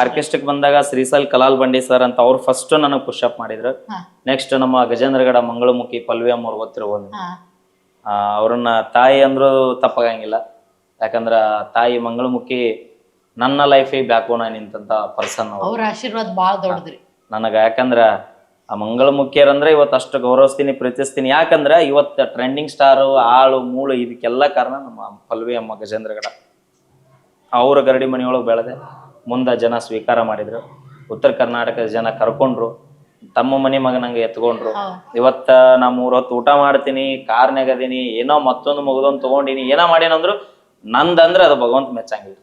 ಆರ್ಕೆಸ್ಟ್ರಿಗೆ ಬಂದಾಗ ಶ್ರೀಸಲ್ ಕಲಾಲ್ ಬಂಡಿ ಸರ್ ಅಂತ ಅವ್ರು ಫಸ್ಟ್ ನನಗೆ ಪುಷ್ ಅಪ್ ಮಾಡಿದ್ರು. ನೆಕ್ಸ್ಟ್ ನಮ್ಮ ಗಜೇಂದ್ರಗಡ ಮಂಗಳಮುಖಿ ಪಲ್ವಿ ಅಮ್ಮ ಅವ್ರು ಗೊತ್ತಿರ್ಬೋದು ಅವ್ರನ್ನ ತಾಯಿ ಅಂದ್ರೂ ತಪ್ಪಾಗಂಗಿಲ್ಲ. ಯಾಕಂದ್ರ ತಾಯಿ ಮಂಗಳಮುಖಿ ನನ್ನ ಲೈಫಿಗೆ ಬ್ಯಾಕ್ ಬೋನ್ ನಿಂತಂತ ಪರ್ಸನ್ ಅವ್ರು. ಆಶೀರ್ವಾದ ಬಹಳ ದೊಡ್ಡದ್ರಿ. ನನಗ ಯಾಕಂದ್ರ ಆ ಮಂಗಳಮುಖಿಯರಂದ್ರೆ ಇವತ್ತು ಅಷ್ಟು ಗೌರವಿಸ್ತೀನಿ ಪ್ರೀತಿಸ್ತೀನಿ. ಯಾಕಂದ್ರ ಇವತ್ತು ಟ್ರೆಂಡಿಂಗ್ ಸ್ಟಾರು ಆಳು ಮೂಳು ಇದಕ್ಕೆಲ್ಲ ಕಾರಣ ನಮ್ಮ ಪಲ್ವಿ ಅಮ್ಮ ಗಜೇಂದ್ರಗಡ ಅವ್ರ ಗರಡಿ ಮನೆಯೊಳಗೆ ಬೆಳೆದೆ ಮುಂದೆ ಜನ ಸ್ವೀಕಾರ ಮಾಡಿದ್ರು. ಉತ್ತರ ಕರ್ನಾಟಕದ ಜನ ಕರ್ಕೊಂಡ್ರು. ತಮ್ಮ ಮನೆ ಮಗನಂಗೆ ಎತ್ಕೊಂಡ್ರು. ಇವತ್ತು ಇವತ್ತ ಊರ ಮೂರ್ ಹೊತ್ತು ಊಟ ಮಾಡ್ತೀನಿ ಕಾರ್ನಾಗ ಅದೀನಿ ಏನೋ ಮತ್ತೊಂದು ಮಗದೊಂದು ತಗೊಂಡಿನಿ ಏನೋ ಮಾಡೇನಂದ್ರು ನಂದಂದ್ರೆ ಅದು ಭಗವಂತ ಮೆಚ್ಚಂಗಿಲ್ಲ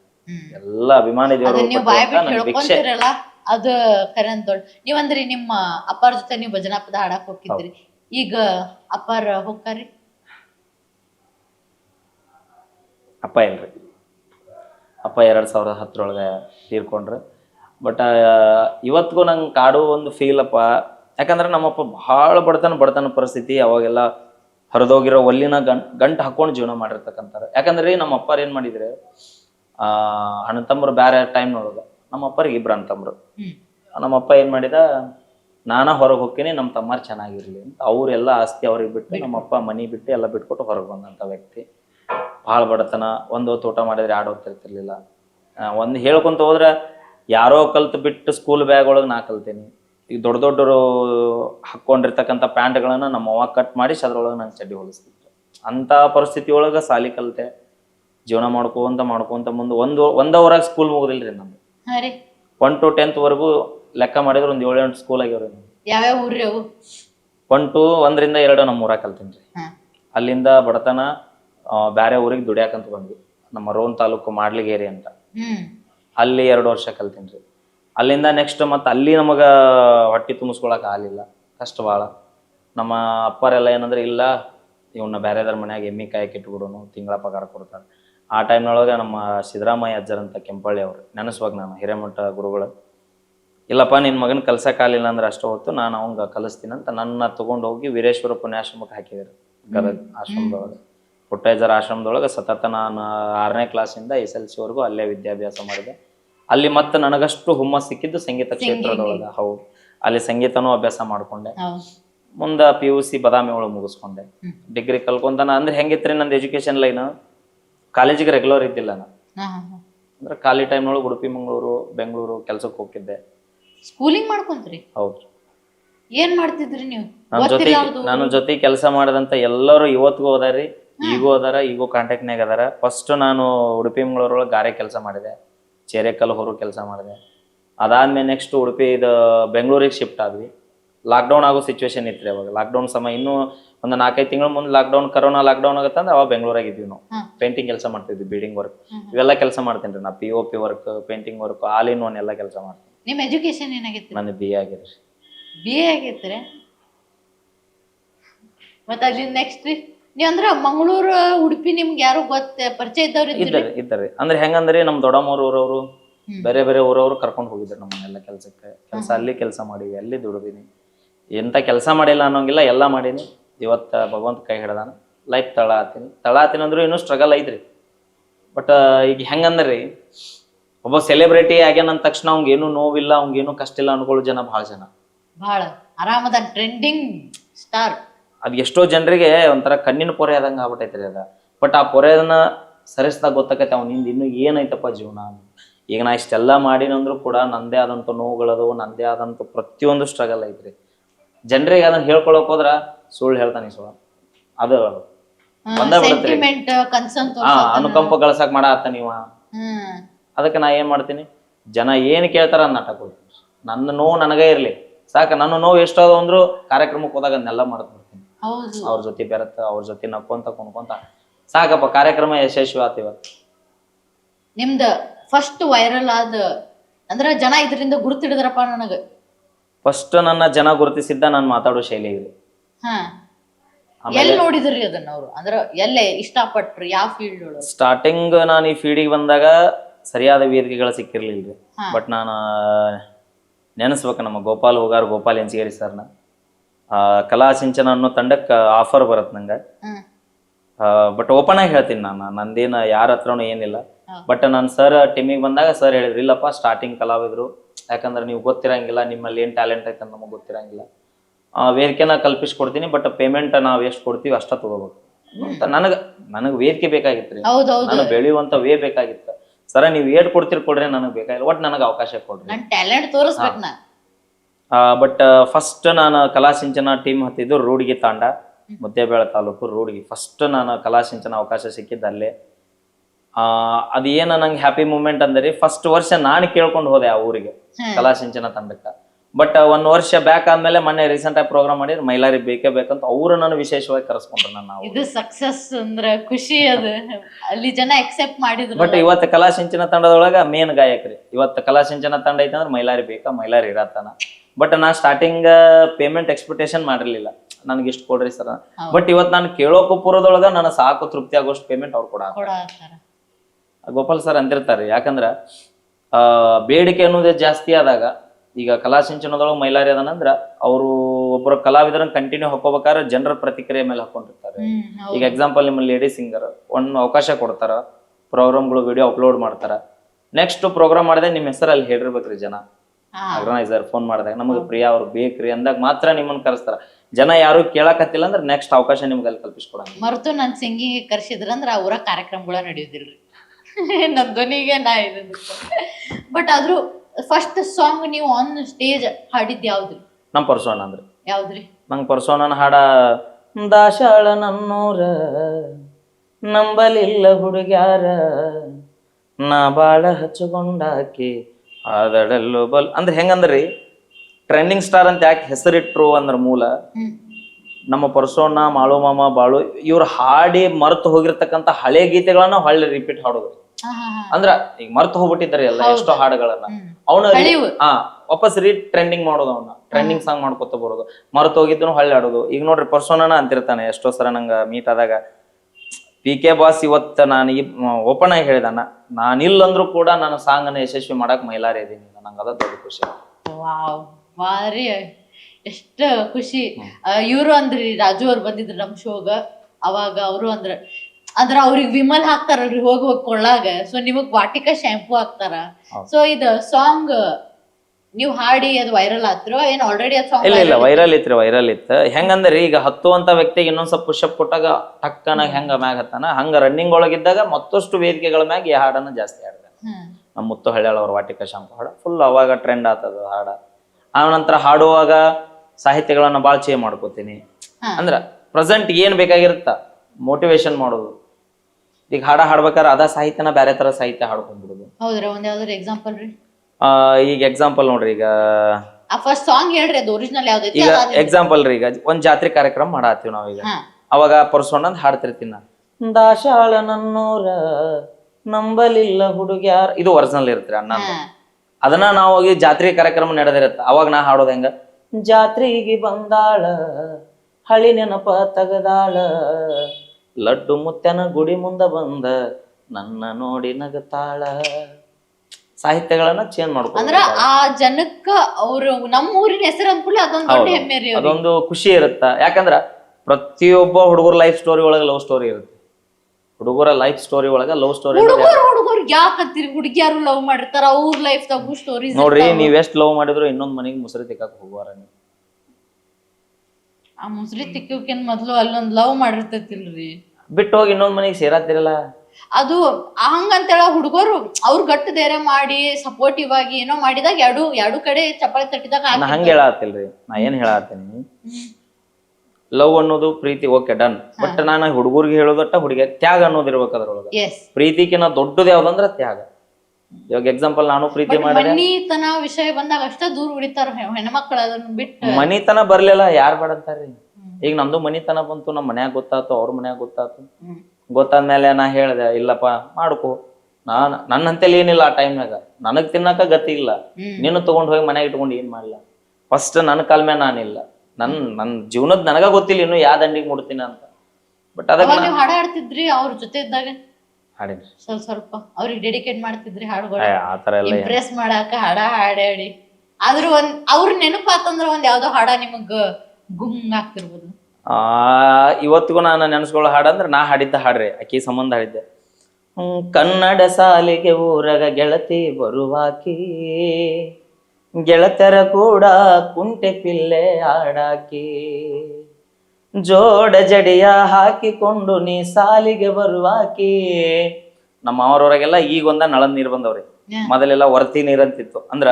ಎಲ್ಲ ಅಭಿಮಾನಿ ದೇವರು ಅದನ್ನ ನೀವು ಬಾಯ್ ಬಿಟ್ಟು ಹೇಳ್ಕೊಂತೀರಲ್ಲ ಅದು ಕರೆನ್ ದೊಡ್ಡ. ನೀವಂದ್ರಿ ನಿಮ್ಮ ಅಪ್ಪಾರ ಜೊತೆ ನೀವು ಭಜನಾ ಪದ ಹಾಡಕ್ ಹೋಗಿದ್ರಿ ಈಗ ಅಪ್ಪಾರ ಹೋಗ್ತಾರಿ ಅಪ್ಪ ಇಲ್ರಿ ಅಪ್ಪ ಎರಡ್ ಸಾವಿರದ ಹತ್ತರೊಳಗೆ ತೀರ್ಕೊಂಡ್ರು. ಬಟ್ ಇವತ್ತಿಗೂ ನಂಗೆ ಕಾಡು ಒಂದು ಫೀಲ್ ಅಪ್ಪ. ಯಾಕಂದ್ರೆ ನಮ್ಮಪ್ಪ ಬಹಳ ಬಡತನ ಬಡತನ ಪರಿಸ್ಥಿತಿ ಅವಾಗೆಲ್ಲ ಹರಿದೋಗಿರೋ ಒಲ್ಲಿನ ಗಂಟ್ ಗಂಟು ಹಾಕೊಂಡು ಜೀವನ ಮಾಡಿರ್ತಕ್ಕಂಥವ್ರು. ಯಾಕಂದ್ರೆ ನಮ್ಮ ಅಪ್ಪಾರು ಏನು ಮಾಡಿದ್ರೆ ಆ ಅಣ್ಣ ತಮ್ಮರು ಬೇರೆ ಟೈಮ್ನೊಳಗೆ ನಮ್ಮ ಅಪ್ಪರಿಗೆ ಇಬ್ರು ಅಣ್ಣ ತಮ್ಮರು. ನಮ್ಮಪ್ಪ ಏನು ಮಾಡಿದ ನಾನ ಹೊರಗೆ ಹೋಗ್ತೀನಿ ನಮ್ಮ ತಮ್ಮಾರು ಚೆನ್ನಾಗಿರ್ಲಿ ಅಂತ ಅವರೆಲ್ಲ ಆಸ್ತಿ ಅವ್ರಿಗೆ ಬಿಟ್ಟು ನಮ್ಮಪ್ಪ ಮನಿ ಬಿಟ್ಟು ಎಲ್ಲ ಬಿಟ್ಕೊಟ್ಟು ಹೊರಗೆ ಬಂದಂತ ವ್ಯಕ್ತಿ. ಬಹಳ ಬಡತನ ಒಂದು ಊಟ ಮಾಡಿದ್ರೆ ಎರಡು ಹೋಗ್ತಿರ್ತಿರ್ಲಿಲ್ಲ ಒಂದು ಹೇಳ್ಕೊಂತ ಹೋದ್ರೆ ಯಾರೋ ಕಲ್ತು ಬಿಟ್ಟು ಸ್ಕೂಲ್ ಬ್ಯಾಗ್ ಒಳಗೆ ನಾ ಕಲ್ತೀನಿ. ಈಗ ದೊಡ್ಡ ದೊಡ್ಡರು ಹಾಕೊಂಡಿರ್ತಕ್ಕಂಥ ಪ್ಯಾಂಟ್ಗಳನ್ನ ನಮ್ಮ ಅವ್ವ ಕಟ್ ಮಾಡಿ ಅದ್ರೊಳಗೆ ನಾನು ಚಡ್ಡಿ ಹೊಲಿಸ್ತಿತ್ತು ಅಂಥ ಪರಿಸ್ಥಿತಿ ಒಳಗೆ ಸಾಲಿ ಕಲಿತೆ ಜೀವನ ಮಾಡ್ಕೊಂತ ಮಾಡ್ಕೊಂತ ಮುಂದೆ ಒಂದು ಒಂದು ಅವರಾಗ ಸ್ಕೂಲ್ ಮುಗುದಿಲ್ರಿ ನಮ್ದು. ರೀ. ಒನ್ ಟು ಟೆಂತ್ ವರೆಗೂ ಲೆಕ್ಕ ಮಾಡಿದ್ರೆ ಒಂದು ಏಳು ಎಂಟು ಸ್ಕೂಲ್ ಆಗ್ಯಾವ್ರಿ ಯಾವ್ಯಾವ ಅವು? ಒನ್ ಟು ಒಂದರಿಂದ ಎರಡು ನಮ್ಮ ಊರಾಗ ಕಲ್ತೀನಿ ರೀ. ಅಲ್ಲಿಂದ ಬಡತನ ಬೇರೆ ಬ್ಯಾರೆ ಊರಿಗೆ ದುಡಿಯಾಕಂತ ಬಂದ್ವಿ. ನಮ್ಮ ರೋನ್ ತಾಲೂಕು ಮಾಡ್ಲಿಗೇರಿ ಅಂತ. ಅಲ್ಲಿ ಎರಡು ವರ್ಷ ಕಲ್ತೀನಿ ರೀ. ಅಲ್ಲಿಂದ ನೆಕ್ಸ್ಟ್ ಮತ್ತೆ ಅಲ್ಲಿ ನಮಗೆ ಹೊಟ್ಟೆ ತುಂಬಿಸ್ಕೊಳಕ್ ಆಗಲಿಲ್ಲ. ಕಷ್ಟ ಭಾಳ ನಮ್ಮ ಅಪ್ಪರೆಲ್ಲ ಏನಂದ್ರೆ ಇಲ್ಲ ಇವನ್ನ ಬೇರೆದರ ಮನ್ಯಾಗ ಎಮ್ಮಿ ಕಾಯಕ್ಕೆ ಇಟ್ಬಿಡೋನು ತಿಂಗಳ ಪಗಾರ ಕೊಡ್ತಾರೆ. ಆ ಟೈಮ್ನೊಳಗೆ ನಮ್ಮ ಸಿದ್ದರಾಮಯ್ಯ ಅಜ್ಜರ್ ಅಂತ ಕೆಂಪಳ್ಳಿ ಅವರು ನೆನೆಸ್ಬೇಕು ನಾನು ಹಿರೇಮಠ ಗುರುಗಳು. ಇಲ್ಲಪ್ಪ ನಿನ್ನ ಮಗನ ಕಲ್ಸಕ್ಕಾಗಲಿಲ್ಲ ಅಂದ್ರೆ ಅಷ್ಟು ಹೊತ್ತು ನಾನು ಅವಂಗ ಕಲಿಸ್ತೀನಿ ಅಂತ ನನ್ನ ತಗೊಂಡು ಹೋಗಿ ವೀರೇಶ್ವರ ಪುಣ್ಯಾಶ್ರಮಕ್ಕೆ ಹಾಕಿದ್ರು. ಗದಗ ಆಶ್ರಮದೊಳಗೆ. ಪುಟ್ಟಯ್ಯಜರ ಆಶ್ರಮದೊಳಗೆ ಸತತ ನಾನು ಆರನೇ ಕ್ಲಾಸಿಂದ ಎಸ್ ಎಲ್ ಸಿವರೆಗೂ ಅಲ್ಲೇ ವಿದ್ಯಾಭ್ಯಾಸ ಮಾಡಿದೆ. ಅಲ್ಲಿ ಮತ್ತೆ ನನಗಷ್ಟು ಹುಮ್ಮಸ್ ಸಿಕ್ಕಿದ್ದು ಸಂಗೀತ ಕ್ಷೇತ್ರದೊಳಗ. ಹೌದು. ಅಲ್ಲಿ ಸಂಗೀತನೂ ಅಭ್ಯಾಸ ಮಾಡ್ಕೊಂಡೆ. ಮುಂದ ಪಿ ಯು ಸಿ ಬದಾಮಿ ಒಳಗೆ ಮುಗಿಸ್ಕೊಂಡೆ. ಡಿಗ್ರಿ ಕಲ್ಕೊಂತಾನ ಅಂದ್ರೆ ಹೆಂಗಿತ್ರಿ ನಂದು ಎಜುಕೇಶನ್ ಲೈನ್ ಕಾಲೇಜಿಗೆ ರೆಗ್ಯುಲರ್ ಇದ್ದಿಲ್ಲ ನಾನು. ಹಾ ಅಂದ್ರೆ ಖಾಲಿ ಟೈಮ್ ಒಳಗೆ ಉಡುಪಿ ಮಂಗಳೂರು ಬೆಂಗಳೂರು ಕೆಲ್ಸಕ್ಕೆ ಹೋಗಿದ್ದೆ ಸ್ಕೂಲಿಂಗ್ ಮಾಡ್ಕೊಂತ್ರಿ? ಹೌದು. ಏನ್ ಮಾಡ್ತಿದ್ರಿ ನೀವು? ನನ್ನ ಜೊತೆ ನನ್ನ ಜೊತೆ ಕೆಲಸ ಮಾಡಿದಂತ ಎಲ್ಲರೂ ಇವತ್ತಿಗೂ ಹೋದಾರಿ ಈಗೂ ಹೋದಾರ ಈಗೂ ಕಾಂಟ್ಯಾಕ್ಟ್ನಾಗ ಅದಾರ. ಫಸ್ಟ್ ನಾನು ಉಡುಪಿ ಮಂಗಳೂರೊಳಗೆ ಗಾರೆ ಕೆಲಸ ಮಾಡಿದೆ. ಚೇರೆಕಲ್ ಹೊರ ಕೆಲಸ ಮಾಡಿದೆ. ಅದಾದ್ಮೇಲೆ ನೆಕ್ಸ್ಟ್ ಉಡುಪಿ ಇದು ಬೆಂಗಳೂರಿಗೆ ಶಿಫ್ಟ್ ಆದ್ವಿ. ಲಾಕ್ಡೌನ್ ಆಗೋ ಸಿಚುವೇಶನ್ ಇತ್ತು ರೀ ಅವಾಗ. ಲಾಕ್ಡೌನ್ ಸಮಯ ಇನ್ನೂ ಒಂದು ನಾಲ್ಕೈದು ತಿಂಗಳ ಮುಂದೆ ಲಾಕ್ಡೌನ್ ಕರೋನಾ ಲಾಕ್ಡೌನ್ ಆಗುತ್ತಂದ್ರೆ ಅವಾಗ ಬೆಂಗಳೂರಾಗ ಇದ್ವಿ ನಾವು. ಪೇಂಟಿಂಗ್ ಕೆಲಸ ಮಾಡ್ತಿದ್ವಿ ಬಿಲ್ಡಿಂಗ್ ವರ್ಕ್. ಇವೆಲ್ಲ ಕೆಲಸ ಮಾಡ್ತೇನೆ ರೀ ನಾ. P O P work painting work all in one ಎಲ್ಲ ಕೆಲಸ ಮಾಡ್ತೀನಿ. ನಿಮ್ಮ ಎಜುಕೇಶನ್ ಏನಾಗಿತ್ತು? ನಾನು ಬಿ ಎ ಆಗಿರಿ ರೀ. ಬಿ ಎ ಆಗೈತ್ರಿ ಮತ್ತ ಅಲ್ಲಿ ನೆಕ್ಸ್ಟ್ ರೀ? ಅಂದ್ರ ಮಂಗಳೂರು ಉಡುಪಿ ನಿಮ್ಗೆ ಯಾರು ಗೊತ್ತ? ಪರಿಚಯ ಇದ್ದವ್ರು ಇದ್ದಾರೆ ಇದ್ದಾರೆ. ಅಂದ್ರೆ ಹೆಂಗಂದ್ರೆ ನಮ್ಮ ದೊಡ್ಡಮ್ಮವ್ರ ಊರವರು ಬೇರೆ ಬೇರೆ ಊರವರು ಕರ್ಕೊಂಡು ಹೋಗಿದ್ರು ನಮ್ಮನ್ನೆಲ್ಲ ಕೆಲ್ಸಕ್ಕೆ. ಕೆಲಸ ಅಲ್ಲಿ ಕೆಲಸ ಮಾಡಿ ಅಲ್ಲಿ ದುಡಿದೀನಿ. ಎಂತ ಕೆಲಸ ಮಾಡಿಲ್ಲ ಅನ್ನೋಂಗಿಲ್ಲ ಎಲ್ಲ ಮಾಡೀನಿ. ಇವತ್ತ ಭಗವಂತ ಕೈ ಹಿಡ್ದಾನ. ಲೈಫ್ ತಳ ಆತೀನಿ ತಳ ಆತೀನಿ ಅಂದ್ರೂ ಇನ್ನೂ ಸ್ಟ್ರಗಲ್ ಐತ್ರಿ. ಬಟ್ ಈಗ ಹೆಂಗಂದ್ರಿ ಒಬ್ಬ ಸೆಲೆಬ್ರಿಟಿ ಆಗ್ಯಾನ ಅಂದ ತಕ್ಷಣ ಅವ್ಗೆ ಏನು ನೋವಿಲ್ಲ ಅವ್ಗೆ ಏನೂ ಕಷ್ಟ ಇಲ್ಲ ಅನ್ಕೊಳ್ಳೋ ಜನ ಬಹಳ ಜನ. ಬಹಳ ಆರಾಮದ ಟ್ರೆಂಡಿಂಗ್ ಸ್ಟಾರ್ ಅದು ಎಷ್ಟೋ ಜನರಿಗೆ ಒಂಥರ ಕಣ್ಣಿನ ಪೊರೆ ಆದಂಗೆ ಆಗ್ಬಿಟ್ಟೈತ್ರಿ ಅದ. ಬಟ್ ಆ ಪೊರೆಯನ್ನ ಸರಿಸ್ದಾಗ ಗೊತ್ತಾಗತ್ತೆ ಅವ್ನಿಂದ ಇನ್ನೂ ಏನೈತಪ್ಪ ಜೀವನ ಈಗ ನಾ ಇಷ್ಟೆಲ್ಲ ಮಾಡಿನಂದ್ರೂ ಕೂಡ ನಂದೇ ಆದಂಥ ನೋವುಗಳದು ನಂದೇ ಆದಂಥ ಪ್ರತಿಯೊಂದು ಸ್ಟ್ರಗಲ್ ಐತ್ರಿ ಜನರಿಗೆ ಅದನ್ನ ಹೇಳ್ಕೊಳಕ್ ಹೋದ್ರ ಸುಳ್ಳು ಹೇಳ್ತಾನೆ ಸುಳ್ಳು ಅದು ಬಂದೇ ಬಿಡುತ್ತೆ ರೀ. ಕನ್ಸರ್ನ್ ಹಾ ಅನುಕಂಪ ಗಳಸಕ್ ಮಾಡ ಆತ ನೀವ. ಅದಕ್ಕೆ ನಾ ಏನ್ ಮಾಡ್ತೀನಿ? ಜನ ಏನ್ ಕೇಳ್ತಾರ ಅದ್ ನಾಟಕ ನನ್ನ ನೋವು ನನಗೇ ಇರ್ಲಿ. ಸಾಕ ನನ್ನ ನೋವು ಎಷ್ಟಾದ ಅಂದ್ರು ಕಾರ್ಯಕ್ರಮಕ್ಕೆ ಹೋದಾಗ ಅದನ್ನೆಲ್ಲ ಹೌದು ಅವ್ರ ಜೊತೆ ಬೆರತ ಅವ್ರ ಜೊತೆ ನಕ್ಕೊಂತ ಕುಣ್ಕೊಂತ. ಸಾಕಪ್ಪ ಕಾರ್ಯಕ್ರಮ ಯಶಸ್ವಿ ಆತ ಇವತ್ತು. ನಿಮ್ದ ಫಸ್ಟ್ ವೈರಲ್ ಆದ ಅಂದ್ರ ಜನ ಇದರಿಂದ ಗುರುತಿಡಿದ್ರಪ್ಪ ನನಗ. ಫಸ್ಟ್ ನನ್ನ ಜನ ಗುರುತಿಸಿದ್ದ ನಾನು ಮಾತಾಡೋ ಶೈಲಿ ಇದು. ಹಾ. ಎಲ್ಲಿ ನೋಡಿದ್ರಿ ಅದನ್ನ ಅವ್ರು? ಅಂದ್ರ ಎಲ್ಲೇ ಇಷ್ಟಪಟ್ರಿ ಯಾವ ಫೀಲ್ಡ್ ಒಳಗ? ಸ್ಟಾರ್ಟಿಂಗ್ ನಾನು ಈ ಫೀಲ್ಡಿಗೆ ಬಂದಾಗ ಸರಿಯಾದ ವೇದಿಕೆಗಳು ಸಿಕ್ಕಿರ್ಲಿಲ್ರಿ. ಹಾ. ಬಟ್ ನಾನು ನೆನೆಸ್ಬೇಕು ನಮ್ಮ ಗೋಪಾಲ್ ಹೋಗಾರ್ ಗೋಪಾಲ್ ಎನ್ಸಿಗೇರಿ ಸರ್ನ. ಕಲಾ ಸಿಂಚನ ಅನ್ನೋ ತಂಡಕ್ಕೆ ಆಫರ್ ಬರುತ್ತೆ ನಂಗೆ. ಬಟ್ ಓಪನ್ ಆಗಿ ಹೇಳ್ತೀನಿ ನಾನು. ನಂದೇನ ಯಾರ ಹತ್ರನೂ ಏನಿಲ್ಲ. ಬಟ್ ನಾನು ಸರ್ ಟೀಮಿಗೆ ಬಂದಾಗ ಸರ್ ಹೇಳಿದ್ರು ಇಲ್ಲಪ್ಪ ಸ್ಟಾರ್ಟಿಂಗ್ ಕಲಾವಿದ್ರು. ಯಾಕಂದ್ರೆ ನೀವು ಗೊತ್ತಿರಂಗಿಲ್ಲ ನಿಮ್ಮಲ್ಲಿ ಏನು ಟ್ಯಾಲೆಂಟ್ ಐತೆ ನಮಗೆ ಗೊತ್ತಿರಂಗಿಲ್ಲ. ವೇದಿಕೆನ ಕಲ್ಪಿಸ್ಕೊಡ್ತೀನಿ ಬಟ್ ಪೇಮೆಂಟ್ ನಾವು ಎಷ್ಟು ಕೊಡ್ತೀವಿ ಅಷ್ಟ ತಗೋಬೇಕು. ನನಗೆ ನನಗೆ ವೇದಿಕೆ ಬೇಕಾಗಿತ್ತು ರೀ ನಾನು ಬೆಳೆಯುವಂತ ವೇ ಬೇಕಾಗಿತ್ತು. ಸರ ನೀವು ಏಟ್ ಕೊಡ್ತೀರಿ ಕೊಡ್ರಿ ನನಗೆ ಬೇಕಾಗಿಲ್ಲ ಒಟ್ಟು ನನಗೆ ಅವಕಾಶ ಕೊಡ್ರಿ. ಟ್ಯಾಲೆಂಟ್ ತೋರಿಸ್ಬೇಕು ಬಟ್ ಫಸ್ಟ್ ನಾನು ಕಲಾ ಸಿಂಚನ ಟೀಮ್ ಹತ್ತಿದ್ದು ರೂಢಿಗೆ ತಾಂಡ ಮುದ್ದೇಬೇಳ ತಾಲೂಕು ರೂಢಿಗೆ. ಫಸ್ಟ್ ನಾನು ಕಲಾ ಸಿಂಚನ ಅವಕಾಶ ಸಿಕ್ಕಿದ್ದು ಅಲ್ಲೇ. ಏನು ನಂಗೆ ಹ್ಯಾಪಿ ಮೂಮೆಂಟ್ ಅಂದರೆ ಫಸ್ಟ್ ವರ್ಷ ನಾನು ಕೇಳ್ಕೊಂಡು ಹೋದೆ ಆ ಊರಿಗೆ ಕಲಾಸಿಂಚನ ಕಲಾ ಸಿಂಚನ ತಂಡಕ್ಕೆ. ಬಟ್ ಒಂದ್ ವರ್ಷ ಬ್ಯಾಕ್ ಆದ್ಮೇಲೆ ಮೊನ್ನೆ ರೀಸೆಂಟ್ ಆಗಿ ಪ್ರೋಗ್ರಾಮ್ ಮಾಡಿದ್ರೆ ಮೈಲಾರಿ ಬೇಕೇ ಬೇಕಂತ ಅವರು ನಾನು ವಿಶೇಷವಾಗಿ ಕರೆಸ್ಕೊಂಡ್ರು ನನ್ನ ನಾವು ಇದು ಸಕ್ಸಸ್ ಅಂದ್ರೆ ಖುಷಿ ಅದು. ಅಲ್ಲಿ ಜನ ಎಕ್ಸೆಪ್ಟ್ ಮಾಡಿದ್ರು ಬಟ್ ಇವತ್ತು ಕಲಾ ಸಿಂಚನ ತಂಡದೊಳಗ ಮೇನ್ ಗಾಯಕರಿ. ಇವತ್ತು ಕಲಾಸಿಂಚನ ತಂಡ ಐತೆ ಅಂದ್ರೆ ಮೈಲಾರಿ ಬೇಕಾ? ಮೈಲಾರಿ ಇರತ್ತಾನ ಬಟ್ ನಾ ಸ್ಟಾರ್ಟಿಂಗ್ ಪೇಮೆಂಟ್ ಎಕ್ಸ್ಪೆಕ್ಟೇಷನ್ ಮಾಡಿರ್ಲಿಲ್ಲ. ನನಗೆ ಇಷ್ಟು ಕೊಡ್ರಿ ಸರ್ ಬಟ್ ಇವತ್ತು ನಾನು ಕೇಳೋಕು ಪೂರ್ವದೊಳಗ ನನ್ನ ಸಾಕು ತೃಪ್ತಿ ಆಗೋಷ್ಟು ಪೇಮೆಂಟ್ ಅವ್ರು ಕೊಡ ಗೋಪಾಲ್ ಸರ್ ಅಂತಿರ್ತಾರೆ. ಯಾಕಂದ್ರ ಆ ಬೇಡಿಕೆ ಅನ್ನೋದೇ ಜಾಸ್ತಿ ಆದಾಗ ಈಗ ಕಲಾ ಸಿಂಚನದೊಳಗ ಮೈಲಾರಿ ಅದನಂದ್ರ ಅವರು ಒಬ್ಬರು ಕಲಾವಿದರನ್ನ ಕಂಟಿನ್ಯೂ ಹಾಕೋಬೇಕಾದ್ರೆ ಜನರ ಪ್ರತಿಕ್ರಿಯೆ ಮೇಲೆ ಹಾಕೊಂಡಿರ್ತಾರೆ. ಈಗ ಎಕ್ಸಾಂಪಲ್ ನಿಮ್ಮ ಲೇಡಿ ಸಿಂಗರ್ ಒಂದು ಅವಕಾಶ ಕೊಡ್ತಾರ ಪ್ರೋಗ್ರಾಮ್ಗಳು ವಿಡಿಯೋ ಅಪ್ಲೋಡ್ ಮಾಡ್ತಾರ. ನೆಕ್ಸ್ಟ್ ಪ್ರೋಗ್ರಾಮ್ ಮಾಡಿದ್ರೆ ನಿಮ್ಮ ಹೆಸರಲ್ಲಿ ಹೇಳಿರ್ಬೇಕ್ರಿ ಜನ. ಆರ್ಗನೈಸರ್ ಫೋನ್ ಮಾಡಿದಾಗ ನಮಗೆ ಪ್ರಿಯಾ ಅವ್ರು ಬೇಕ್ರಿ ಅಂದಾಗ ಮಾತ್ರ ನಿಮ್ಮನ್ನ ಕರೆಸ್ತಾರ. ಜನ ಯಾರು ಕೇಳಕತ್ತಿಲ್ಲ ಅಂದ್ರೆ ನೆಕ್ಸ್ಟ್ ಅವಕಾಶ ನಿಮ್ಗೆ ಅಲ್ಲಿ ಕಲ್ಪಿಸ್ಕೊಡಂಗ ಮರ್ತು ನನ್ ಸಿಂಗಿಂಗ್ ಕರ್ಸಿದ್ರ ಅಂದ್ರೆ ಅವರ ಕಾರ್ಯಕ್ರಮಗಳ ನಡೆಯುದಿಲ್ರಿ. ನನ್ ಧ್ವನಿಗೆ ನಾ ಬಟ್ ಆದ್ರೂ ಫಸ್ಟ್ ಸಾಂಗ್ ನೀವು ಆನ್ ಸ್ಟೇಜ್ ಹಾಡಿದ್ ಯಾವ್ದ್ರಿ ನಮ್ಮ ಪರ್ಸೋಣ ಅಂದ್ರೆ. ಯಾವ್ದ್ರಿ? ನಂಗೆ ಪರ್ಸೋಣನ ಹಾಡ ದಾಶಾಳ ನನ್ನೂರ. ನಂಬಲಿಲ್ಲ ಹುಡುಗ್ಯಾರ. ನಾ ಬಾಳ ಹಚ್ಚುಕೊಂಡಾಕಿ ಆದಡಲ್ಲು ಬಲ್ ಅಂದ್ರೆ ಹೆಂಗಂದ್ರಿ? ಟ್ರೆಂಡಿಂಗ್ ಸ್ಟಾರ್ ಅಂತ ಯಾಕೆ ಹೆಸರಿಟ್ರು ಅಂದ್ರ ಮೂಲ? ನಮ್ಮ ಪರ್ಸೋನ ಮಾಳು ಮಾಮ ಬಾಳು ಇವ್ರು ಹಾಡಿ ಮರ್ತು ಹೋಗಿರ್ತಕ್ಕಂತ ಹಳೆ ಗೀತೆಗಳನ್ನ ಹಳ್ಳಿ ರಿಪೀಟ್ ಹಾಡೋದು. ಅಂದ್ರ ಈಗ ಮರ್ತು ಹೋಗ್ಬಿಟ್ಟಿದ್ದಾರೆ ಎಲ್ಲ ಎಷ್ಟೋ ಹಾಡುಗಳನ್ನ. ಅವನ ಹಾ ವಾಪಸ್ ರೀ ಟ್ರೆಂಡಿಂಗ್ ಮಾಡೋದು ಅವನ್ನ ಟ್ರೆಂಡಿಂಗ್ ಸಾಂಗ್ ಮಾಡ್ಕೊತ ಬರೋದು. ಮರ್ತು ಹೋಗಿದ್ದನು ಹಳ್ಳಿ ಆಡೋದು ಈಗ ನೋಡ್ರಿ ಪರ್ಸೋನನ ಅಂತಿರ್ತಾನೆ ಎಷ್ಟೋ ಸರ ನಂಗ ಮೀಟ್ ಆದಾಗ. ಪಿ ಕೆ ಬಾಸ್ ಇವತ್ತ ನಾನು ಈ ಓಪನ್ ಆಗಿ ಹೇಳಿದಾನ ನಾನಿಲ್ಲ ಅಂದ್ರೂ ಕೂಡ ನಾನು ಸಾಂಗ್ ಅನ್ನ ಯಶಸ್ವಿ ಮಾಡಕ್ ಮೈಲಾರಿ ಇದೀನಿ. ನಂಗೆ ಅದ ದೊಡ್ಡ ಖುಷಿ. ವಾವ್. ಭಾರಿ. ಎಷ್ಟ ಖುಷಿ. ಇವರು ಅಂದ್ರಿ ರಾಜು ಅವ್ರು ಬಂದಿದ್ರು ನಮ್ ಶೋಗ. ಅವಾಗ ಅವರು ಅಂದ್ರ ಅಂದ್ರ ಅವ್ರಿಗೆ ವಿಮಲ್ ಹಾಕ್ತಾರಲ್ರಿ ಹೋಗಿ ಹೋಗಿ ಕೊಳ್ಳಾಗ. ಸೊ ನಿಮಗ್ ವಾಟಿಕ ಶಾಂಪೂ ಹಾಕ್ತಾರ. ಸೊ ಇದ ಸಾಂಗ್ ನೀವ್ ಹಾಡಿ ಅದು ವೈರಲ್ ಆತ್ರೋ ಏನ್ ಆಲ್ರೆಡಿ ಅದು ಇಲ್ಲ ಇಲ್ಲ ವೈರಲ್ ಇತ್ತು ವೈರಲ್ ಇತ್ತು. ಹೆಂಗಂದ್ರೆ ಈಗ ಹತ್ತುವಂತ ವ್ಯಕ್ತಿಗೆ ಇನ್ನೊಂದ್ ಸ್ವಲ್ಪ ಪುಷಪ್ ಕೊಟ್ಟಾಗ ಟಕ್ಕನ ಹೆಂಗ ಮ್ಯಾಗ ಹತ್ತಾನ? ಹಂಗ ರನ್ನಿಂಗ್ ಒಳಗಿದ್ದಾಗ ಮತ್ತಷ್ಟು ವೇದಿಕೆಗಳ ಮ್ಯಾಗ ಈ ಹಾಡನ್ನ ಜಾಸ್ತಿ ಹಾಡ್ದೆ. ನಮ್ಮ ಮುತ್ತು ಅವ್ರ ವಾಟಿಕ ಶಾಂಪು ಹಾಡ. ಫುಲ್ ಅವಾಗ ಟ್ರೆಂಡ್ ಆತದ ಹಾಡ. ಆ ನಂತರ ಹಾಡುವಾಗ ಸಾಹಿತ್ಯಗಳನ್ನ ಭಾಳ ಚೇಂಜ್ ಮಾಡ್ಕೋತೀನಿ. ಅಂದ್ರ ಪ್ರೆಸೆಂಟ್ ಏನ್ ಬೇಕಾಗಿರುತ್ತ? ಮೋಟಿವೇಶನ್ ಮಾಡೋದು. ಈಗ ಹಾಡ ಹಾಡ್ಬೇಕಾದ್ರೆ ಅದ ಸಾಹಿತ್ಯನ ಬೇರೆ ತರ ಸಾಹಿತ್ಯ ಹಾಡ್ಕೊಂಡ್ಬಿಡುದು. ಹೌದ್ರ ಒಂದ್ ಯಾವ್ದಾದ್ರು ಎಕ್ಸಾಂಪಲ್ ರೀ? ಆ, ಈಗ ಎಕ್ಸಾಂಪಲ್ ನೋಡ್ರಿ ಈಗ. ಆ ಫಸ್ಟ್ ಸಾಂಗ್ ಹೇಳ್ರಿ ಅದು ಒರಿಜಿನಲ್ ಯಾವ್ದೈತಿ ಈಗ ಎಕ್ಸಾಂಪಲ್ ರೀ ಈಗ ಒಂದ್ ಜಾತ್ರೆ ಕಾರ್ಯಕ್ರಮ ಮಾಡಾತೀವಿ ನಾವೀಗ ಹಾ. ಅವಾಗ ಪರ್ಸೊಂಡ್ ಹಾಡ್ತಿರ್ತೀನಿ? ನಾನು ದಾಶಾಳ ನನ್ನೂರ ನಂಬಲಿಲ್ಲ ಹುಡುಗ್ಯಾರ. ಇದು ಒರಿಜಿನಲ್ ಇರ್ತೀರ ಅಣ್ಣ ಹಾ. ಅದನ್ನ ನಾವು ಹೋಗಿ ಜಾತ್ರೆ ಕಾರ್ಯಕ್ರಮ ನಡೆದಿರತ್ತ. ಅವಾಗ ನಾ ಹಾಡೋದ್ ಹೆಂಗ? ಜಾತ್ರೆಗೆ ಬಂದಾಳ ಹಳಿ ನೆನಪ ತಗದಾಳ. ಲಡ್ಡು ಮುತ್ತನ ಗುಡಿ ಮುಂದ ಬಂದ ನನ್ನ ನೋಡಿ ನಗತಾಳ. ಸಾಹಿತ್ಯಗಳನ್ನ ಚೇಂಜ್ ಅಂದ್ರ ಮಾಡ್ಕೊಂಡು ಆ ಜನಕ್ಕ ಅವ್ರು ನಮ್ಮ ಊರಿನ ಹೆಸರು ಅಂದ್ಕೂಡ್ಲೆ ಅದೊಂದ್ ದೊಡ್ಡ. ಹೆಮ್ಮೆ ರೀ ಅವ್ರಿಗೆ. ಅದೊಂದು ಖುಷಿ ಇರುತ್ತ? ಯಾಕಂದ್ರ ಪ್ರತಿಯೊಬ್ಬ ಹುಡುಗರ ಲೈಫ್ ಸ್ಟೋರಿ ಒಳಗ ಲವ್ ಸ್ಟೋರಿ ಇರುತ್ತೆ. ಹುಡುಗರ ಲೈಫ್ ಸ್ಟೋರಿ ಒಳಗ ಲವ್ ಸ್ಟೋರಿ ಹುಡುಗರು ಹುಡುಗರು ಯಾಕಂತೀರಿ ಹುಡುಗಿಯಾರು ಲವ್ ಮಾಡಿರ್ತಾರ ಅವ್ರ ಲೈಫ್ ತಗು ಸ್ಟೋರೀಸ್ ನೋಡ್ರಿ ನೀವ್ ಎಷ್ಟ್ ಲವ್ ಮಾಡಿದ್ರು ಇನ್ನೊಂದ್ ಮನೆಗೆ ಮುಸರಿ ತಿಕ್ಕಾಕ ಹೋಗುವಾರ ನೀವು? ಆ ಮುಸ್ರಿ ತಿಕ್ಕೋಕಿನ್ ಮೊದ್ಲು ಅಲ್ಲೊಂದ್ ಲವ್ ಮಾಡಿರ್ತೈತಿಲ್ರಿ. ಬಿಟ್ಟು ಹೋಗಿ ಇನ್ನೊಂದ್ ಮನೆಗೆ ಸೇರಾತಿರಲ್ಲ? ಅದು ಹಂಗಂತೇಳ ಹುಡುಗರು ಅವ್ರ ಗಟ್ಟ ಧೈರ್ಯ ಮಾಡಿ ಸಪೋರ್ಟಿವ್ ಆಗಿ ಏನೋ ಮಾಡಿದಾಗ ಎರಡು ಎರಡು ಕಡೆ ಚಪ್ಪಾಳೆ ತಟ್ಟಿದಾಗ ನಾ ಹಂಗ ಹೇಳತ್ತಿಲ್ರಿ ನಾ ಏನ್ ಹೇಳತ್ತೀನಿ ಲವ್ ಅನ್ನೋದು ಪ್ರೀತಿ ಓಕೆ ಡನ್ ಬಟ್ ನಾನು ಹುಡುಗರಿಗೆ ಹೇಳೋದಟ್ಟ ಹುಡುಗ ತ್ಯಾಗ ಅನ್ನೋದು ಇರ್ಬೇಕು ಅದ್ರೊಳಗ. ಪ್ರೀತಿಕಿನ ದೊಡ್ಡದು ಯಾವ್ದಂದ್ರ ತ್ಯಾಗ. ಇವಾಗ ಎಕ್ಸಾಂಪಲ್ ನಾನು ಪ್ರೀತಿ ಮಾಡಿದ್ರೆ ಮನಿತನ ವಿಷಯ ಬಂದಾಗ ಅಷ್ಟ ದೂರ ಉಳಿತಾರ ಹೆಣ್ಮಕ್ಳು ಅದನ್ನ ಬಿಟ್ಟು. ಮನಿತನ ಬರ್ಲಿಲ್ಲ ಯಾರ್ ಬೇಡಂತಾರ್ರಿ? ಈಗ ನಮ್ದು ಮನಿತನ ಬಂತು ನಮ್ಮ ಮನ್ಯಾಗ ಗೊತ್ತಾತು ಅವ್ರ ಮನ್ಯಾಗ ಗೊತ್ತಾತು. ಹ್ಮ್. ಗೊತ್ತಾದ್ಮೇಲೆ ನಾ ಹೇಳ್ದೆ ಇಲ್ಲಪ್ಪ ಮಾಡ್ಕೋ. ನಾನ್ ನನ್ನ ಅಂತೇಳಿ ಏನಿಲ್ಲ ಆ ಟೈಮ್ನಾಗ ನನಗ್ ತಿನ್ನಕ ಗತಿ ಇಲ್ಲ. ನೀನು ತಗೊಂಡ್ ಹೋಗಿ ಮನೆಗೆ ಇಟ್ಕೊಂಡು ಏನ್ ಮಾಡ್ಲ? ಫಸ್ಟ್ ನನ್ನ ಕಾಲ್ ಮೇಲೆ ನಾನಿಲ್ಲ ನನ್ ನನ್ ಜೀವನದ ನನಗ ಗೊತ್ತಿಲ್ಲ ಇನ್ನು ಯಾವ ದಂಡಿಗೆ ಮುಡ್ತೀನಿ ಅಂತ. ಬಟ್ ಅದಕ್ಕೆ ಅವಾಗ ನೀವು ಹಾಡ ಹಾಡ್ತಿದ್ರಿ ಅವ್ರ ಜೊತೆ ಇದ್ದಾಗ ಹಾಡಿನಿ ಸ್ವಲ್ಪ ಸ್ವಲ್ಪ. ಅವ್ರಿಗೆ ಡೆಡಿಕೇಟ್ ಮಾಡ್ತಿದ್ರಿ ಹಾಡುಗಳು. ಏ, ಆ ತರ ಎಲ್ಲ ಏನ್- ಇಂಪ್ರೆಸ್ ಮಾಡಾಕ ಹಾಡ ಹಾಡಾಡಿ ಆದ್ರೂ ಒಂದ್ ಅವ್ರ ನೆನಪಾತಂದ್ರ ಒಂದ್ ಯಾವ್ದೋ ಹಾಡ ನಿಮಗ್ ಗುಂಗ್ ಆಗ್ತಿರ್ಬೋದು. ಆ ಇವತ್ತಿಗೂ ನಾನು ನೆನೆಸ್ಕೊಳ್ಳೋ ಹಾಡಂದ್ರೆ ನಾ ಹಾಡಿದ್ದ ಹಾಡ್ರಿ ಆಕಿ ಸಂಬಂಧ ಹಾಡಿದ್ದೆ. ಕನ್ನಡ ಸಾಲಿಗೆ ಊರಗ ಗೆಳತಿ ಬರುವಾಕಿ ಗೆಳತರ ಕೂಡ ಕುಂಟೆ ಪಿಲ್ಲೆ ಆಡಾಕಿ ಜೋಡ ಜಡಿಯ ಹಾಕಿಕೊಂಡು ನೀ ಸಾಲಿಗೆ ಬರುವಾಕಿ ನಮ್ಮ ಅವರವರೆಗೆಲ್ಲ ಈಗೊಂದ ನಳದ ನೀರು ಬಂದವ್ರಿ. ಮೊದಲೆಲ್ಲ ವರ್ತಿ ನೀರಂತಿತ್ತು ಅಂದ್ರ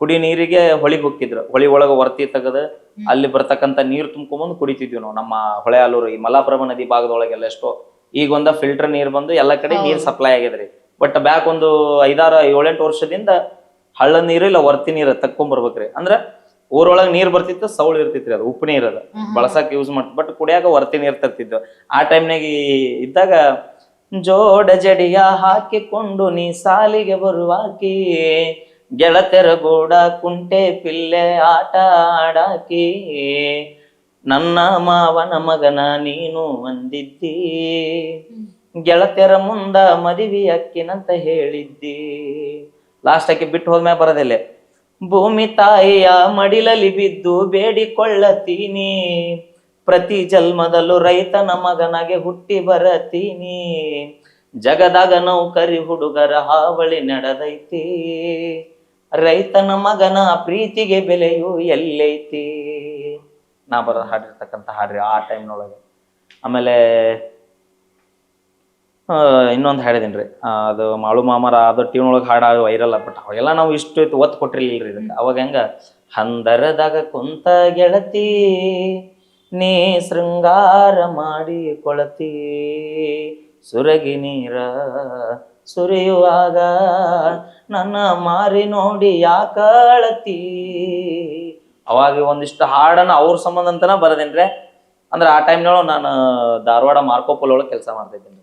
ಕುಡಿ ನೀರಿಗೆ ಹೊಳಿ ಹೋಗಿದ್ರು ಹೊಳಿ ಒಳಗ ವರ್ತಿ ತೆಗದ ಅಲ್ಲಿ ಬರ್ತಕ್ಕಂತ ನೀರ್ ತುಂಬ್ಕೊಂಬಂದು ಕುಡಿತಿದ್ವಿ ನಾವು. ನಮ್ಮ ಹೊಳೆ ಆಲೂರು ಈ ಮಲಾಪ್ರಭಾ ನದಿ ಭಾಗದೊಳಗೆಲ್ಲ ಎಷ್ಟೋ ಈಗ ಒಂದ ಫಿಲ್ಟರ್ ನೀರ್ ಬಂದು ಎಲ್ಲ ಕಡೆ ನೀರ್ ಸಪ್ಲೈ ಆಗಿದ್ರಿ. ಬಟ್ ಬ್ಯಾಕ್ ಒಂದು ಐದಾರು ಏಳೆಂಟು ವರ್ಷದಿಂದ ಹಳ್ಳ ನೀರು ಇಲ್ಲ ವರ್ತಿ ನೀರು ತಕ್ಕೊಂಡ್ ಬರ್ಬೇಕ್ರಿ ಅಂದ್ರ ಊರೊಳಗೆ ನೀರ್ ಬರ್ತಿತ್ತು ಸೌಳು ಇರ್ತಿತ್ರಿ ಅದು ಉಪ್ಪು ನೀರ್ ಅದ. ಬಳಸಕ್ ಯೂಸ್ ಮಾಡ್ತ ಬಟ್ ಕುಡಿಯಾಕ ವರ್ತಿ ನೀರ್ ತರ್ತಿದ್ವು ಆ ಟೈಮ್ನಾಗ ಇದ್ದಾಗ ಜೋಡ ಜಡಿಯ ಹಾಕಿಕೊಂಡು ನೀ ಸಾಲಿಗೆ ಬರುವಾಕಿ. ಗೆಳತೆರ ಗೂಡ ಕುಂಟೆ ಪಿಲ್ಲೆ ಆಟ ಆಡಾಕಿ ನನ್ನ ಮಾವನ ಮಗನ ನೀನು ಅಂದಿದ್ದಿ. ಗೆಳತೆರ ಮುಂದ ಮದುವೆ ಅಕ್ಕಿನಂತ ಹೇಳಿದ್ದಿ. ಲಾಸ್ಟ್ ಆಕಿ ಬಿಟ್ಟು ಹೋದ್ಮ್ಯಾಗ ಬರದಲ್ಲೆ. ಭೂಮಿ ತಾಯಿಯ ಮಡಿಲಲ್ಲಿ ಬಿದ್ದು ಬೇಡಿಕೊಳ್ಳತೀನಿ ಪ್ರತಿ ಜನ್ಮದಲ್ಲೂ ರೈತನ ಮಗನಾಗೆ ಹುಟ್ಟಿ ಬರತೀನಿ ಜಗದಾಗ ನೌಕರಿ ಹುಡುಗರ ಹಾವಳಿ ನಡೆದೈತಿ. ರೈತನ ಮಗನ ಪ್ರೀತಿಗೆ ಬೆಲೆಯು ಎಲ್ಲೈತಿ. ನಾ ಬರ ಹಾಡಿರ್ತಕ್ಕಂಥ ಹಾಡ್ರಿ ಆ ಟೈಮ್ನೊಳಗೆ ಆಮೇಲೆ ಇನ್ನೊಂದು ಹಾಡಿದೀನಿ ಅದು ಮಾಳು ಮಾಮರ ಅದು ಟ್ಯೂನ್ ಒಳಗೆ ಹಾಡ ವೈರಲ್ ಬಟ್ ಅವಾಗೆಲ್ಲ ನಾವು ಇಷ್ಟು ಇತ್ತು, ಒತ್ತು ರೀ ಇದಕ್ಕೆ. ಅವಾಗ ಹೆಂಗ? ಹಂದರದಾಗ ಕುಂತ ಗೆಳತಿ, ನೀ ಶೃಂಗಾರ ಮಾಡಿ ಕೊಳತಿ ಸುರಗಿ ನೀರ ಸುರಿಯುವಾಗ ನನ್ನ ಮಾರಿ ನೋಡಿ ಯಾಕಳತಿ? ಅವಾಗ ಒಂದಿಷ್ಟು ಹಾಡನ್ನ ಅವ್ರ ಸಂಬಂಧ ಅಂತನ ಬರದೇನ್ರಿ? ಅಂದ್ರೆ ಆ ಟೈಮ್ನೊಳಗೆ ನಾನು ಧಾರವಾಡ ಮಾರ್ಕೋಪೋಲ್ ಒಳಗೆ ಕೆಲಸ ಮಾಡ್ತಿದ್ದೀನಿ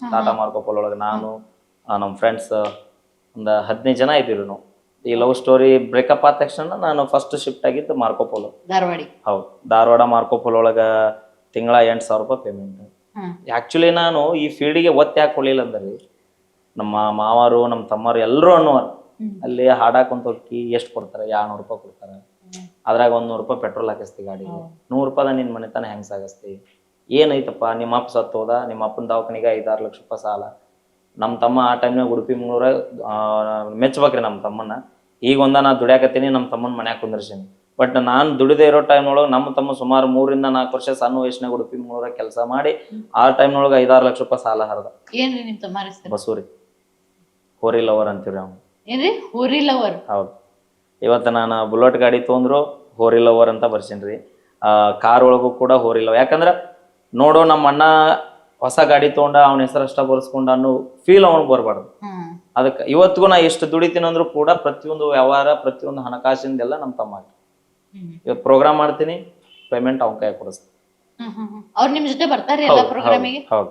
ಟಾಟಾ ಮಾರ್ಕೋಪೋಲ್ ಒಳಗೆ ನಾನು ನಮ್ಮ ಫ್ರೆಂಡ್ಸ್ ಒಂದು ಹದಿನೈದು ಜನ ಇದ್ದೀವಿ ನಾವು. ಈ ಲವ್ ಸ್ಟೋರಿ ಬ್ರೇಕಪ್ ಆದ ತಕ್ಷಣ ನಾನು ಫಸ್ಟ್ ಶಿಫ್ಟ್ ಆಗಿದ್ದು ಮಾರ್ಕೋಪೋಲೋ ಧಾರವಾಡಿ. ಹೌದು. ಧಾರವಾಡ ಮಾರ್ಕೋಪೋಲ್ ಒಳಗೆ ತಿಂಗಳ ಎಂಟು ಸಾವಿರ ರೂಪಾಯಿ ಪೇಮೆಂಟ್ ಆಕ್ಚುಲಿ ಆ್ಯಕ್ಚುಲಿ ನಾನು ಈ ಫೀಲ್ಡಿಗೆ ಒತ್ತೆ ಹಾಕೊಳ್ಳಿಲ್ಲ ಅಂದ್ರೆ ನಮ್ಮ ಮಾವರು ನಮ್ಮ ತಮ್ಮರು ಎಲ್ಲರೂ ಅನ್ನುವರು ಅಲ್ಲಿ ಹಾಡಾಕೊಂತ ಹೋಗಿ ಎಷ್ಟು ಕೊಡ್ತಾರೆ? ಎರಡ್ನೂರು ರೂಪಾಯಿ ಕೊಡ್ತಾರೆ? ಅದ್ರಾಗ ಒಂದ್ ನೂರು ರೂಪಾಯಿ ಪೆಟ್ರೋಲ್ ಹಾಕಿಸ್ತಿ ಗಾಡಿಗೆ ನೂರು ರೂಪಾಯಿ ನಿನ್ನ ಮನೆತನ ಹೆಂಗ್ ಸಾಗಿಸ್ತಿ? ಏನೈತಪ್ಪ? ನಿಮ್ಮ ಅಪ್ಪ ಸತ್ತು ಹೋದ ನಿಮ್ಮ ಅಪ್ಪನ ದವಾಖಾನಿಗೆ ಐದಾರು ಲಕ್ಷ ರೂಪಾಯಿ ಸಾಲ. ನಮ್ಮ ತಮ್ಮ ಆ ಟೈಮ್ನಾಗ ಉಡುಪಿ ಮುನ್ನೂರ ಮೆಚ್ಚಬೇಕ್ರಿ ನಮ್ಮ ತಮ್ಮನ್ನ. ಈಗ ಒಂದ ನಾ ದುಡ್ಯಾಕತ್ತೀನಿ ನಮ್ಮ ತಮ್ಮನ ಮನ್ಯಾಗ ಕುಂದ್ರಸೀನಿ ಬಟ್ ನಾನು ದುಡಿದೇ ಇರೋ ಟೈಮ್ನೊಳಗೆ ನಮ್ಮ ತಮ್ಮ ಸುಮಾರು ಮೂರಿಂದ ನಾಲ್ಕು ವರ್ಷ ಸಣ್ಣ ವಯಸ್ಸಿನಾಗ ಉಡುಪಿ ಮೂರ ಕೆಲಸ ಮಾಡಿ ಆ ಟೈಮ್ನೊಳಗೆ ಐದಾರು ಲಕ್ಷ ರೂಪಾಯಿ ಸಾಲ ಹರಿದ. ಬಸೂರಿ. ಹೋರಿ ಲವರ್ ಅಂತೀವ್ರಿ ನಾವು ಏನ್ರಿ? ಹೋರಿ ಲವರ್ ಹೌದು. ಇವತ್ತು ನಾನು ಬುಲೆಟ್ ಗಾಡಿ ತೊಗೊಂಡ್ರು ಹೋರಿ ಲವರ್ ಅಂತ ಬರ್ಸೀನಿ ಕಾರ್ ಒಳಗೂ ಕೂಡ ಹೋರಿ ಲವರ್ ಯಾಕಂದ್ರೆ ನೋಡೋ ನಮ್ಮ ಅಣ್ಣ ಹೊಸ ಗಾಡಿ ತೊಗೊಂಡ ಅವನ ಹೆಸರಷ್ಟ ಬರ್ಸ್ಕೊಂಡ ಅನ್ನೋ ಫೀಲ್ ಅವನಿಗೆ ಬರಬಾರ್ದು. ಅದಕ್ಕೆ ಇವತ್ತಿಗೂ ನಾ ಎಷ್ಟು ದುಡಿತೀನಿ ಅಂದ್ರೂ ಕೂಡ ಪ್ರತಿಯೊಂದು ವ್ಯವಹಾರ ಪ್ರತಿಯೊಂದು ಹಣಕಾಸಿಂದೆಲ್ಲ ನಮ್ಮ ತಮ್ಮ ಇವತ್ತು ಪ್ರೋಗ್ರಾಮ್ ಮಾಡ್ತೀನಿ ಪೇಮೆಂಟ್ ಅವನ್ ಕೈ ಕೊಡಿಸ್ತೀನಿ. ನಿಮ್ ಜೊತೆ ಹೌದು.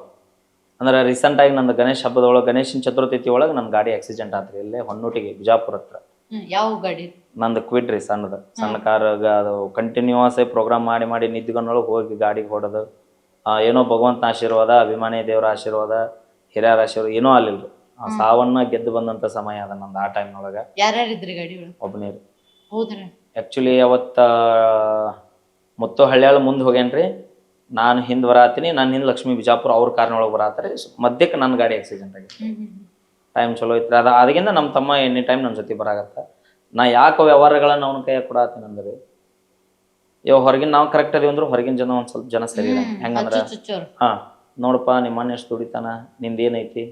ಅಂದ್ರೆ ರೀಸೆಂಟ್ ಆಗಿ ನಂದು ಗಣೇಶ ಹಬ್ಬದೊಳಗೆ ಗಣೇಶನ ಚತುರ್ಥಿ ಒಳಗೆ ನನ್ನ ಗಾಡಿ ಆಕ್ಸಿಡೆಂಟ್ ಆತ್ರಿ. ಇಲ್ಲೇ ಹೊನ್ನೂಟಿಗೆ ಬಿಜಾಪುರ ಹತ್ರ. ಯಾವ ಗಾಡಿ? ನಂದು ಕ್ವಿಡ್ ರೀ ಸಣ್ಣದ. ಸಣ್ಣ ಕಾರ್ ಅದು ಕಂಟಿನ್ಯೂಸ್ ಪ್ರೋಗ್ರಾಮ್ ಮಾಡಿ ಮಾಡಿ ನಿದ್ದಗನ್ನೊಳಗೆ ಹೋಗಿ ಗಾಡಿಗೆ ಹೊಡೆದು. ಏನೋ ಭಗವಂತನ ಆಶೀರ್ವಾದ ಅಭಿಮಾನಿ ದೇವರ ಆಶೀರ್ವಾದ ಹಿರಿಯರ ಆಶೀರ್ವಾದ ಏನೋ ಅಲ್ಲಿಲ್ಲ ಆ ಸಾವನ್ನ ಗೆದ್ದು ಬಂದಂತ ಸಮಯ ಅದ ನಂದು ಆ ಟೈಮ್ ಯಾರ್ಯಾರು ಇದ್ರಿ ಗಾಡಿ ಒಳಗ? ಒಬ್ಬನೇ ಹೌದ್ರಿ? ಆ್ಯಕ್ಚುಲಿ ಅವತ್ತ ಮುತ್ತು ಹಳ್ಳಿಯಾಳ ಮುಂದೆ ಹೋಗ್ಯಾನ್ರಿ. ನಾನು ಹಿಂದೆ ಬರಾತೀನಿ ನಾನು ಹಿಂದ್ ಲಕ್ಷ್ಮೀ ಬಿಜಾಪುರ ಅವ್ರ ಕಾರ್ನೊಳಗೆ ಬರಾತಾರೆ. ಮಧ್ಯಕ್ಕೆ ನನ್ನ ಗಾಡಿ ಆಕ್ಸಿಡೆಂಟ್ ಹ್ಮ್. ಟೈಮ್ ಚಲೋ ಐತ್ರಿ. ಅದ ಅದಕ್ಕಿಂತ ನಮ್ಮ ತಮ್ಮ ಎನಿ ಟೈಮ್ ನನ್ನ ಜೊತೆ ಬರಾಗತ್ತ. ನಾ ಯಾಕೆ ವ್ಯವಹಾರಗಳನ್ನ ಅವ್ನ ಕೈಯಾಗ ಕೊಡತ್ತೀನಿ ಅಂದ್ರೆ ಇವಾಗ ಹೊರಗಿನ ನಾವು ಕರೆಕ್ಟ್ ಅದೀವಿ ಅಂದ್ರೆ ಹೊರಗಿನ ಜನ ಒಂದ್ ಸ್ವಲ್ಪ ಜನ ಸರಿ ಹೆಂಗಂದ್ರೆ ಹಾ ನೋಡಪ್ಪ ನಿಮ್ಮ ಮನೆ ಎಷ್ಟು ದುಡಿತಾನ ನಿಂದ ಏನೈತಿ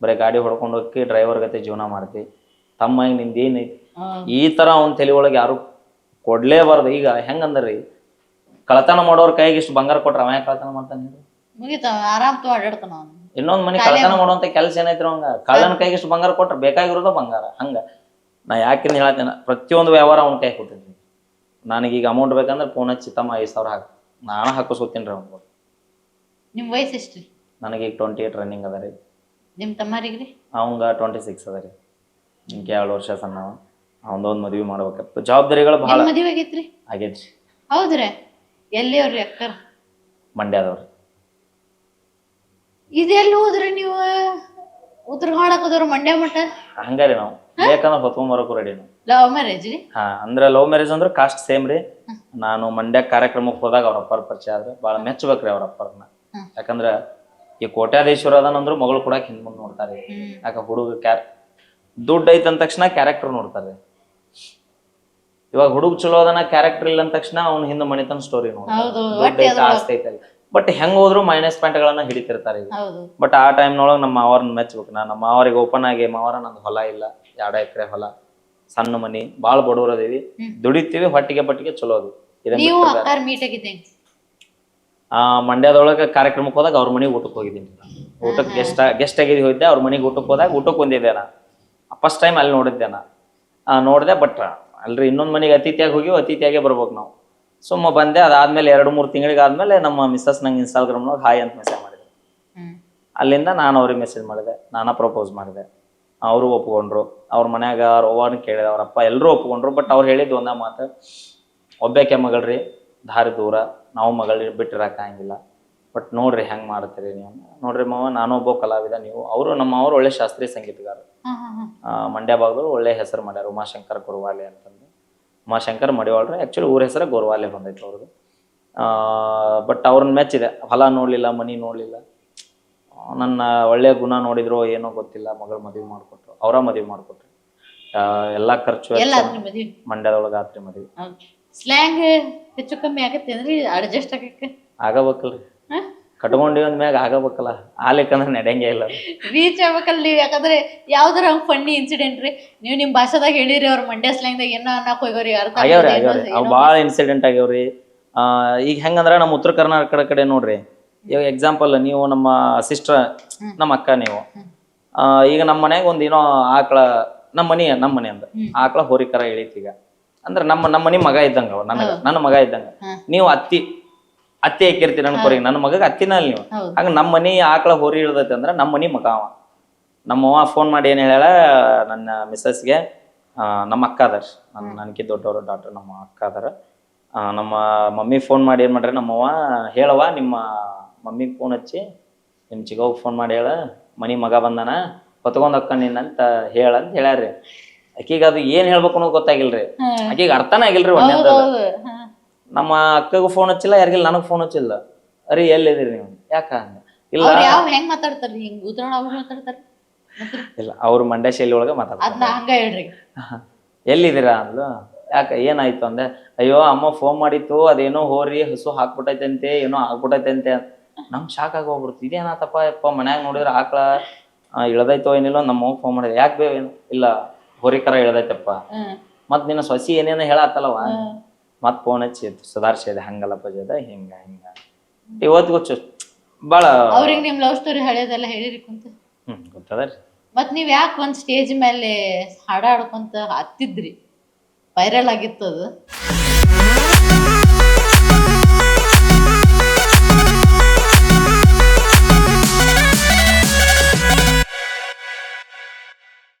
ಬರೀ ಗಾಡಿ ಹೊಡ್ಕೊಂಡು ಹೋಗಿ ಡ್ರೈವರ್ ಗತೆ ಜೀವನ ಮಾಡ್ತಿ. ತಮ್ಮ ನಿಂದ ಏನೈತಿ ಹ್ಮ್. ಈ ತರ ಅವ್ನ ತಲೆ ಒಳಗೆ ಯಾರು ಕೊಡ್ಲೇಬಾರ್ದು. ಈಗ ಹೆಂಗಂದ್ರಿ ಕಳತನ ಮಾಡೋರ್ ಕೈಗೆ ಇಷ್ಟು ಬಂಗಾರ ಕೊಟ್ರ ಅವ ಯಾಕೆ ಕಳತನ ಮಾಡ್ತಾನೆ ಮುಗೀತ ಆರಾಮ್ ತೋ ಅಡ್ಡಾಡ್ತಾನ ಅವ್ನು. ಇನ್ನೊಂದ್ ಮನಿ ಕಳ್ಳತನ ಮಾಡುವಂತ ಕೆಲಸ ಏನೈತ್ರಿ ಅವಂಗ? ಕಳ್ಳನ ಕೈಗೆ ಇಷ್ಟು ಬಂಗಾರ ಕೊಟ್ರ ಬೇಕಾಗಿರೋದು ಬಂಗಾರ ಹಂಗ. ನಾ ಯಾಕಿಂದ ಹೇಳ್ತೇನೆ ಪ್ರತಿಯೊಂದು ವ್ಯವಹಾರ ಅವ್ನ ಕೈ ನನಗೆ ನನಗೀಗ ಅಮೌಂಟ್ ಬೇಕಂದ್ರೆ ಫೋನ್ ಹಚ್ಚಿ ತಮ್ಮ ಐದು ಸಾವಿರ ಹಾಕಿ. ನಾನು ಹಾಕಿಸ್ಕೊತೀನಿ ರೀ ಅವ್ನಿಗೆ. ನಿಮ್ ವಯಸ್ಸು ಎಷ್ಟ್ರಿ ನನಗೀಗ ಟ್ವೆಂಟಿ ಏಟ್ ರನ್ನಿಂಗ್ ಅದ ರೀ. ನಿಮ್ ತಮ್ಮರಿಗ್ರಿ ಅವಂಗ ಟ್ವೆಂಟಿ ಸಿಕ್ಸ್ ಅದ ರೀ. ನಿಮ್ಗೆ ಎರಡು ವರ್ಷ ಸಣ್ಣವ. ಅವನದೊಂದು ಮದ್ವಿ ಮಾಡ್ಬೇಕಪ್ಪ. ಜವಾಬ್ದಾರಿಗಳು ಭಾಳ ನಿಮ್ ಮದುವೆ ಆಗೈತ್ರಿ? ಆಗೈತ್ರಿ. ಹೌದ್ರಿ. ಎಲ್ಲಿ ಅವ್ರಿ ಅಕ್ಕರ್ ಮಂಡ್ಯದವ್ರಿ ಇದೆಲ್ಲ ಹೋದ್ರಿ ನೀವು? ಉತ್ತರ ಹೋದ್ರ ಮಂಡ್ಯ ಮಠ? ಹಂಗಾರಿ ನಾವು. ಬೇಕಂದ್ರೆ ಹೊತ್ಕೊಂಬರಕು ರೆಡಿ ನಾವು. ಲವ್ ಮ್ಯಾರೇಜ್ ರೀ? ಹಾ ಅಂದ್ರೆ ಲವ್ ಮ್ಯಾರೇಜ್ ಅಂದ್ರೆ ಕಾಸ್ಟ್ ಸೇಮ್ ರೀ. ನಾನು ಮಂಡ್ಯ ಕಾರ್ಯಕ್ರಮಕ್ಕೆ ಹೋದಾಗ ಅವ್ರ ಅಪ್ಪರ ಪರಿಚಯ ಆದ್ರೆ ಬಹಳ ಮೆಚ್ಚಬೇಕ್ರಿ ಅವ್ರ ಅಪ್ಪರನ್ನ. ಯಾಕಂದ್ರೆ ಈ ಕೋಟ್ಯಾಧೀಶ್ವರ ಅದಾನಂದ್ರು ಮಗಳು ಕೂಡ ಹಿಂದ್ ಮುಂದೆ ನೋಡ್ತಾರೆ. ಯಾಕೆ ಯಾಕ ಹುಡುಗ ಕ್ಯಾರ್ ದುಡ್ಡು ಐತೆ ಅಂದ ತಕ್ಷಣ ಕ್ಯಾರೆಕ್ಟರ್ ನೋಡ್ತಾರೆ. ಇವಾಗ ಹುಡುಗ ಚಲೋ ಅದನ್ನ ಕ್ಯಾರೆಕ್ಟರ್ ಇಲ್ಲ ಅಂದ ತಕ್ಷಣ ಅವ್ನ ಹಿಂದೆ ಮಣಿತನ ಸ್ಟೋರಿ ಹೌದು, ಒಟ್ಟೆ ಆಸ್ತಿ ಬಟ್ ಹೆಂಗ್ ಹೋದ್ರು ಮೈನಸ್ ಪಾಯಿಂಟ್ ಗಳನ್ನ ಹಿಡಿತಿರ್ತಾರೆ ಈಗ. ಹೌದು. ಬಟ್ ಆ ಟೈಮ್ನೊಳಗೆ ನಮ್ಮ ಮಾವರನ್ನ ಮೆಚ್ಬೇಕು ನಾ ನಮ್ಮ ಮಾವರಿಗೆ ಓಪನ್ ಆಗಿ ಮಾವರ ನಂದು ಹೊಲ ಇಲ್ಲ ಎರಡ ಎಕರೆ ಹೊಲ ಸಣ್ಣ ಮನಿ ಬಾಳ್ ಬಡವರದೇವಿ ಹ್ಮ್. ದುಡಿತೀವಿ ಹೊಟ್ಟಿಗೆ ಪಟ್ಟಿಗೆ ಚಲೋ ಅದು. ಇದನ್ನ ನೀವು ಬಿಟ್ಟು ಬೇರೆ- ಅಕ್ಕಾರ್ ಮೀಟ್ ಆಗಿದ್ದೆ? ಆ ಮಂಡ್ಯದೊಳಗೆ ಕಾರ್ಯಕ್ರಮಕ್ಕೆ ಹೋದಾಗ ಅವ್ರ ಮನೆಗೆ ಊಟಕ್ಕೆ ಹೋಗಿದ್ದೀನಿ. ಊಟಕ್ಕೆ ಗೆಸ್ಟ್ ಗೆಸ್ಟ್ ಆಗಿ ಹೋಗಿದ್ದೆ ಅವ್ರ ಮನೆಗೆ ಊಟಕ್ಕೆ ಹೋದಾಗ ಊಟಕ್ಕೆ ಬಂದಿದ್ದೆ ನಾ. ಫಸ್ಟ್ ಟೈಮ್ ಅಲ್ಲಿ ನೋಡಿದ್ದೆ ನಾ. ಆ, ನೋಡಿದೆ ಬಟ್ ಅಲ್ರಿ ಇನ್ನೊಂದು ಮನೆಗೆ ಅತಿಥಿಯಾಗಿ ಹೋಗಿ ಅತಿಥಿಯಾಗೆ ಬರ್ಬೇಕು ನಾವು. ಸುಮ್ಮ ಬಂದೆ ಅದಾದ್ಮೇಲೆ ಎರಡು ಮೂರು ತಿಂಗಳಿಗೆ ಆದ್ಮೇಲೆ ನಮ್ಮ ಮಿಸ್ಸಸ್ ನಂಗೆ ಇನ್ಸ್ಟಾಗ್ರಾಮ್ನಾಗ ಹಾಯ್ ಅಂತ ಮೆಸೇಜ್ ಮಾಡಿದೆ. ಅಲ್ಲಿಂದ ನಾನು ಅವ್ರಿಗೆ ಮೆಸೇಜ್ ಮಾಡಿದೆ ನಾನ ಪ್ರಪೋಸ್ ಮಾಡಿದೆ. ಅವರು ಒಪ್ಕೊಂಡ್ರು ಅವ್ರ ಮನ್ಯಾಗ ಅವ್ರ ಕೇಳಿದೆ ಅವ್ರ ಅಪ್ಪ ಎಲ್ಲರೂ ಒಪ್ಕೊಂಡ್ರು ಬಟ್ ಅವ್ರು ಹೇಳಿದ್ದು ಒಂದ ಮಾತು ಒಬ್ಬಾಕೆ ಮಗಳ್ರಿ ದಾರಿ ದೂರ ನಾವು ಮಗಳ ಬಿಟ್ಟಿರಕ್ಕಾಗಿಲ್ಲ ಬಟ್ ನೋಡ್ರಿ ಹೆಂಗ್ ಮಾಡ್ತೀರಿ ನೀವು. ನೋಡ್ರಿ ಮಾವ ನಾನೊಬ್ಬ ಕಲಾವಿದ ನೀವು ಅವರು ನಮ್ಮ ಅವ್ರು ಒಳ್ಳೆ ಶಾಸ್ತ್ರೀಯ ಸಂಗೀತಗಾರ ಹಾ ಹಾ ಹಾ ಆ, ಮಂಡ್ಯ ಭಾಗದವ್ರು ಒಳ್ಳೆ ಹೆಸರು ಮಾಡ್ಯಾರ. ಉಮಾಶಂಕರ್ ಗುರುವಾಲೆ ಅಂತಂದು. ಉಮಾಶಂಕರ್ ಮಡಿವಾಳ್ರೆ ಆ್ಯಕ್ಚುಲಿ ಊರ ಹೆಸರು ಗೋರ್ವಾಲೆ ಬಂದೈತೆ ಅವ್ರದ್ದು ಬಟ್ ಅವ್ರನ್ನ ಮೆಚ್ಚಿದೆ ಹೊಲ ನೋಡಲಿಲ್ಲ ಮನಿ ನೋಡಲಿಲ್ಲ. ನನ್ನ ಒಳ್ಳೆಯ ಗುಣ ನೋಡಿದ್ರು ಏನೋ ಗೊತ್ತಿಲ್ಲ ಮಗಳು ಮದುವೆ ಮಾಡಿಕೊಟ್ರು. ಅವರ ಮದುವೆ ಮಾಡಿಕೊಟ್ರು. ಎಲ್ಲ ಖರ್ಚು ಮಂಡ್ಯದೊಳಗ ಆತ್ರಿ ಮದುವೆ. ಸ್ಲ್ಯಾಂಗ್ ಹೆಚ್ಚು ಕಮ್ಮಿ ಆಗತ್ತೆ ಅಂದ್ರೆ ಅಡ್ಜಸ್ಟ್ ಆಗಕ್ಕೆ? ಆಗಬೇಕಲ್ರಿ. ಕಟ್ಕೊಂಡಿವಿ ಅಂದ್ಮ್ಯಾಗ ಆಗಬೇಕಲ್ಲ. ಆಲಿಕ್ಕಂದ್ರೆ ನಡೆಯಂಗೆ ಇಲ್ಲ. ರೀಚ್ ಆಗ್ಬೇಕಲ್ಲ ನೀವು. ಯಾಕಂದ್ರೆ ಯಾವ್ದಾರ ಫನ್ನಿ ಇನ್ಸಿಡೆಂಟ್ ರೀ. ನೀವು ನಿಮ್ ಭಾಷಾದಾಗ ಹೇಳಿರಿ ಅವ್ರ ಮಂಡ್ಯ ಸ್ಲ್ಯಾಂಗ್ದಾಗ ಏನೋ ಅನ್ನಕ್ ಹೋಗೋರಿ ಅರ್ಥ ಆಗ್ಯಾವ್ರಿ ಆಗ್ಯಾವ್ರಿ. ಅವು ಭಾಳ ಇನ್ಸಿಡೆಂಟ್ ಆಗ್ಯಾವ್ರಿ. ಆ, ಈಗ ಹೆಂಗಂದ್ರ ನಮ್ಮ ಉತ್ತರ ಕರ್ನಾಟಕ ಕಡೆ ನೋಡ್ರಿ. ಈಗ ಎಕ್ಸಾಂಪಲ್ ನೀವು ನಮ್ಮ ಸಿಸ್ಟರ್ ನಮ್ಮ ಅಕ್ಕ ನೀವು. ಆ, ಈಗ ನಮ್ಮ ಮನ್ಯಾಗ ಒಂದ್ ಏನೋ ಆಕಳ ನಮ್ಮ ಮನಿ ನಮ್ಮ ಮನೆ ಅಂದ. ಆಕಳ ಹೋರಿಕರ ಇಳಿತೀಗ ಅಂದ್ರೆ ನಮ್ಮ ನಮ್ಮ ಮನಿ ಮಗ ಇದ್ದಂಗ ಅವ ನನಗ. ನನ್ನ ಮಗ ಇದ್ದಂಗ. ಹಾ. ನೀವು ಅತ್ತಿ ಅತ್ತಿ ಹಾಕಿರ್ತೀರಿ ನನ್ನ ಕೊರಿಗೆ ನನ್ನ ಮಗಗೆ ಅತ್ತಿನ ಅಲ್ಲಿ ನೀವು. ಹಂಗ ನಮ್ಮ ಮನಿ ಆಕಳ ಹೋರಿ ಇಳ್ದೈತೆ ಅಂದ್ರೆ ನಮ್ಮ ಮನಿ ಮಗ ಅವ. ನಮ್ಮವ್ವ ಫೋನ್ ಮಾಡಿ ಏನ್ ಹೇಳ ನನ್ನ ಮಿಸ್ಸಸ್ಗೆ ನಮ್ಮ ಅಕ್ಕ ಅದಾರ. ನನ್ನ ನನಗೆ ದೊಡ್ಡವರು ಡಾಕ್ಟರ್ ನಮ್ಮ ಅಕ್ಕ ಅದಾರ. ನಮ್ಮ ಮಮ್ಮಿ ಫೋನ್ ಮಾಡಿ ಏನು ಮಾಡ್ರಿ ನಮ್ಮವ ಹೇಳವ್ವ ನಿಮ್ಮ ಮಮ್ಮಿಗೆ ಫೋನ್ ಹಚ್ಚಿ ನಿಮ್ ಚಿಗವ್ ಫೋನ್ ಮಾಡಿ ಹೇಳ ಮನಿ ಮಗ ಬಂದಾನ ಹೊತ್ಕೊಂಡ್ ನಿನ್ ಅಂತ ಹೇಳ ಅಂತ ಹೇಳ್ಯಾರ್ರಿ. ಆಕಿಗೆ ಅದು ಏನ್ ಹೇಳ್ಬೇಕು ಅನ್ನೋದು ಗೊತ್ತಾಗಿಲ್ರಿ. ಅಕಿಗ ಆಕಿಗೆ ಅರ್ಥನೇ ಆಗಿಲ್ರಿ ಒಂದ್. ನಮ್ಮ ಅಕ್ಕಗೂ ಫೋನ್ ಹಚ್ಚಿಲ್ಲ ಯಾರಿಗಿಲ್ಲ ನನಗೆ ಫೋನ್ ಹಚ್ಚಿಲ್ಲ. ಅರಿ ಎಲ್ಲಿದ್ದೀರಿ ನೀವು? ಯಾಕ ಅಂದೆ. ಇಲ್ಲ. ಅವ್ರ್ ಯಾವ ಹೆಂಗ್ ಮಾತಾಡ್ತಾರೆ ಹಿಂಗ್? ಅವ್ರು ಮಾತಾಡ್ತಾರ? ಇಲ್ಲ ಅವ್ರು ಮಂಡ್ಯ ಶೈಲಿ ಒಳಗೆ ಮಾತಾಡ್ತಾರೆ. ಹಂಗ ಹೇಳ್ರಿ. ಎಲ್ಲಿದ್ದೀರಾ ಅಂದ್ಲು? ಯಾಕ ಏನಾಯ್ತು ಅಂದೆ? ಅಯ್ಯೋ ಅಮ್ಮ ಫೋನ್ ಮಾಡಿತ್ತು ಅದೇನೋ ಹೋರಿ ಹಸು ಹಾಕ್ಬಿಟ್ಟೈತಂತೆ ಏನೋ ಆಗ್ಬಿಟ್ಟೈತಂತೆ. ನಮ್ ಶಾಕ್ ಆಗಿ ಹೋಗ್ಬಿಡ್ತು. ಇದೇನಾತಪ್ಪ ಯಪ್ಪ ಮನ್ಯಾಗ ನೋಡಿದ್ರೆ ಆಕಳ ಆ, ಇಳ್ದೈತೋ ಏನಿಲ್ಲ ನಮ್ಮ ಅವ್ವ ಫೋನ್ ಮಾಡಿದೆ. ಯಾಕೆ ಬೇ ಏನು ಇಲ್ಲ ಹೋರಿಕರ ಇಳ್ದೈತಪ್ಪ. ಹ್ಮ್. ಮತ್ ನಿನ್ನ ಸೊಸಿ ಏನೇನೋ ಹೇಳತ್ತಲ್ಲವ ಹ್ಮ್. ಮತ್ ಫೋನ್ ಹಚ್ಚಿ ಸುಧಾರಿಸಿದೆ ಹಂಗಲ್ಲಪ್ಪ ಜದ ಹಿಂಗ ಹಿಂಗ. ಇವತ್ತಿಗೂ ಚು ಭಾಳ ಅವ್ರಿಗೆ ನಿಮ್ ಲವ್ ಸ್ಟೋರಿ ಹಳೇದೆಲ್ಲ ಹೇಳಿರಿ ಕುಂತ. ಹ್ಮ್ ಗೊತ್ತದ ಮತ್ ನೀವ್ ಯಾಕೆ ಒಂದ್ ಸ್ಟೇಜ್ ಮೇಲೆ ಹಾಡಾಡ್ಕೊಂತ ಹತ್ತಿದ್ರಿ? ವೈರಲ್ ಆಗಿತ್ತು ಅದು.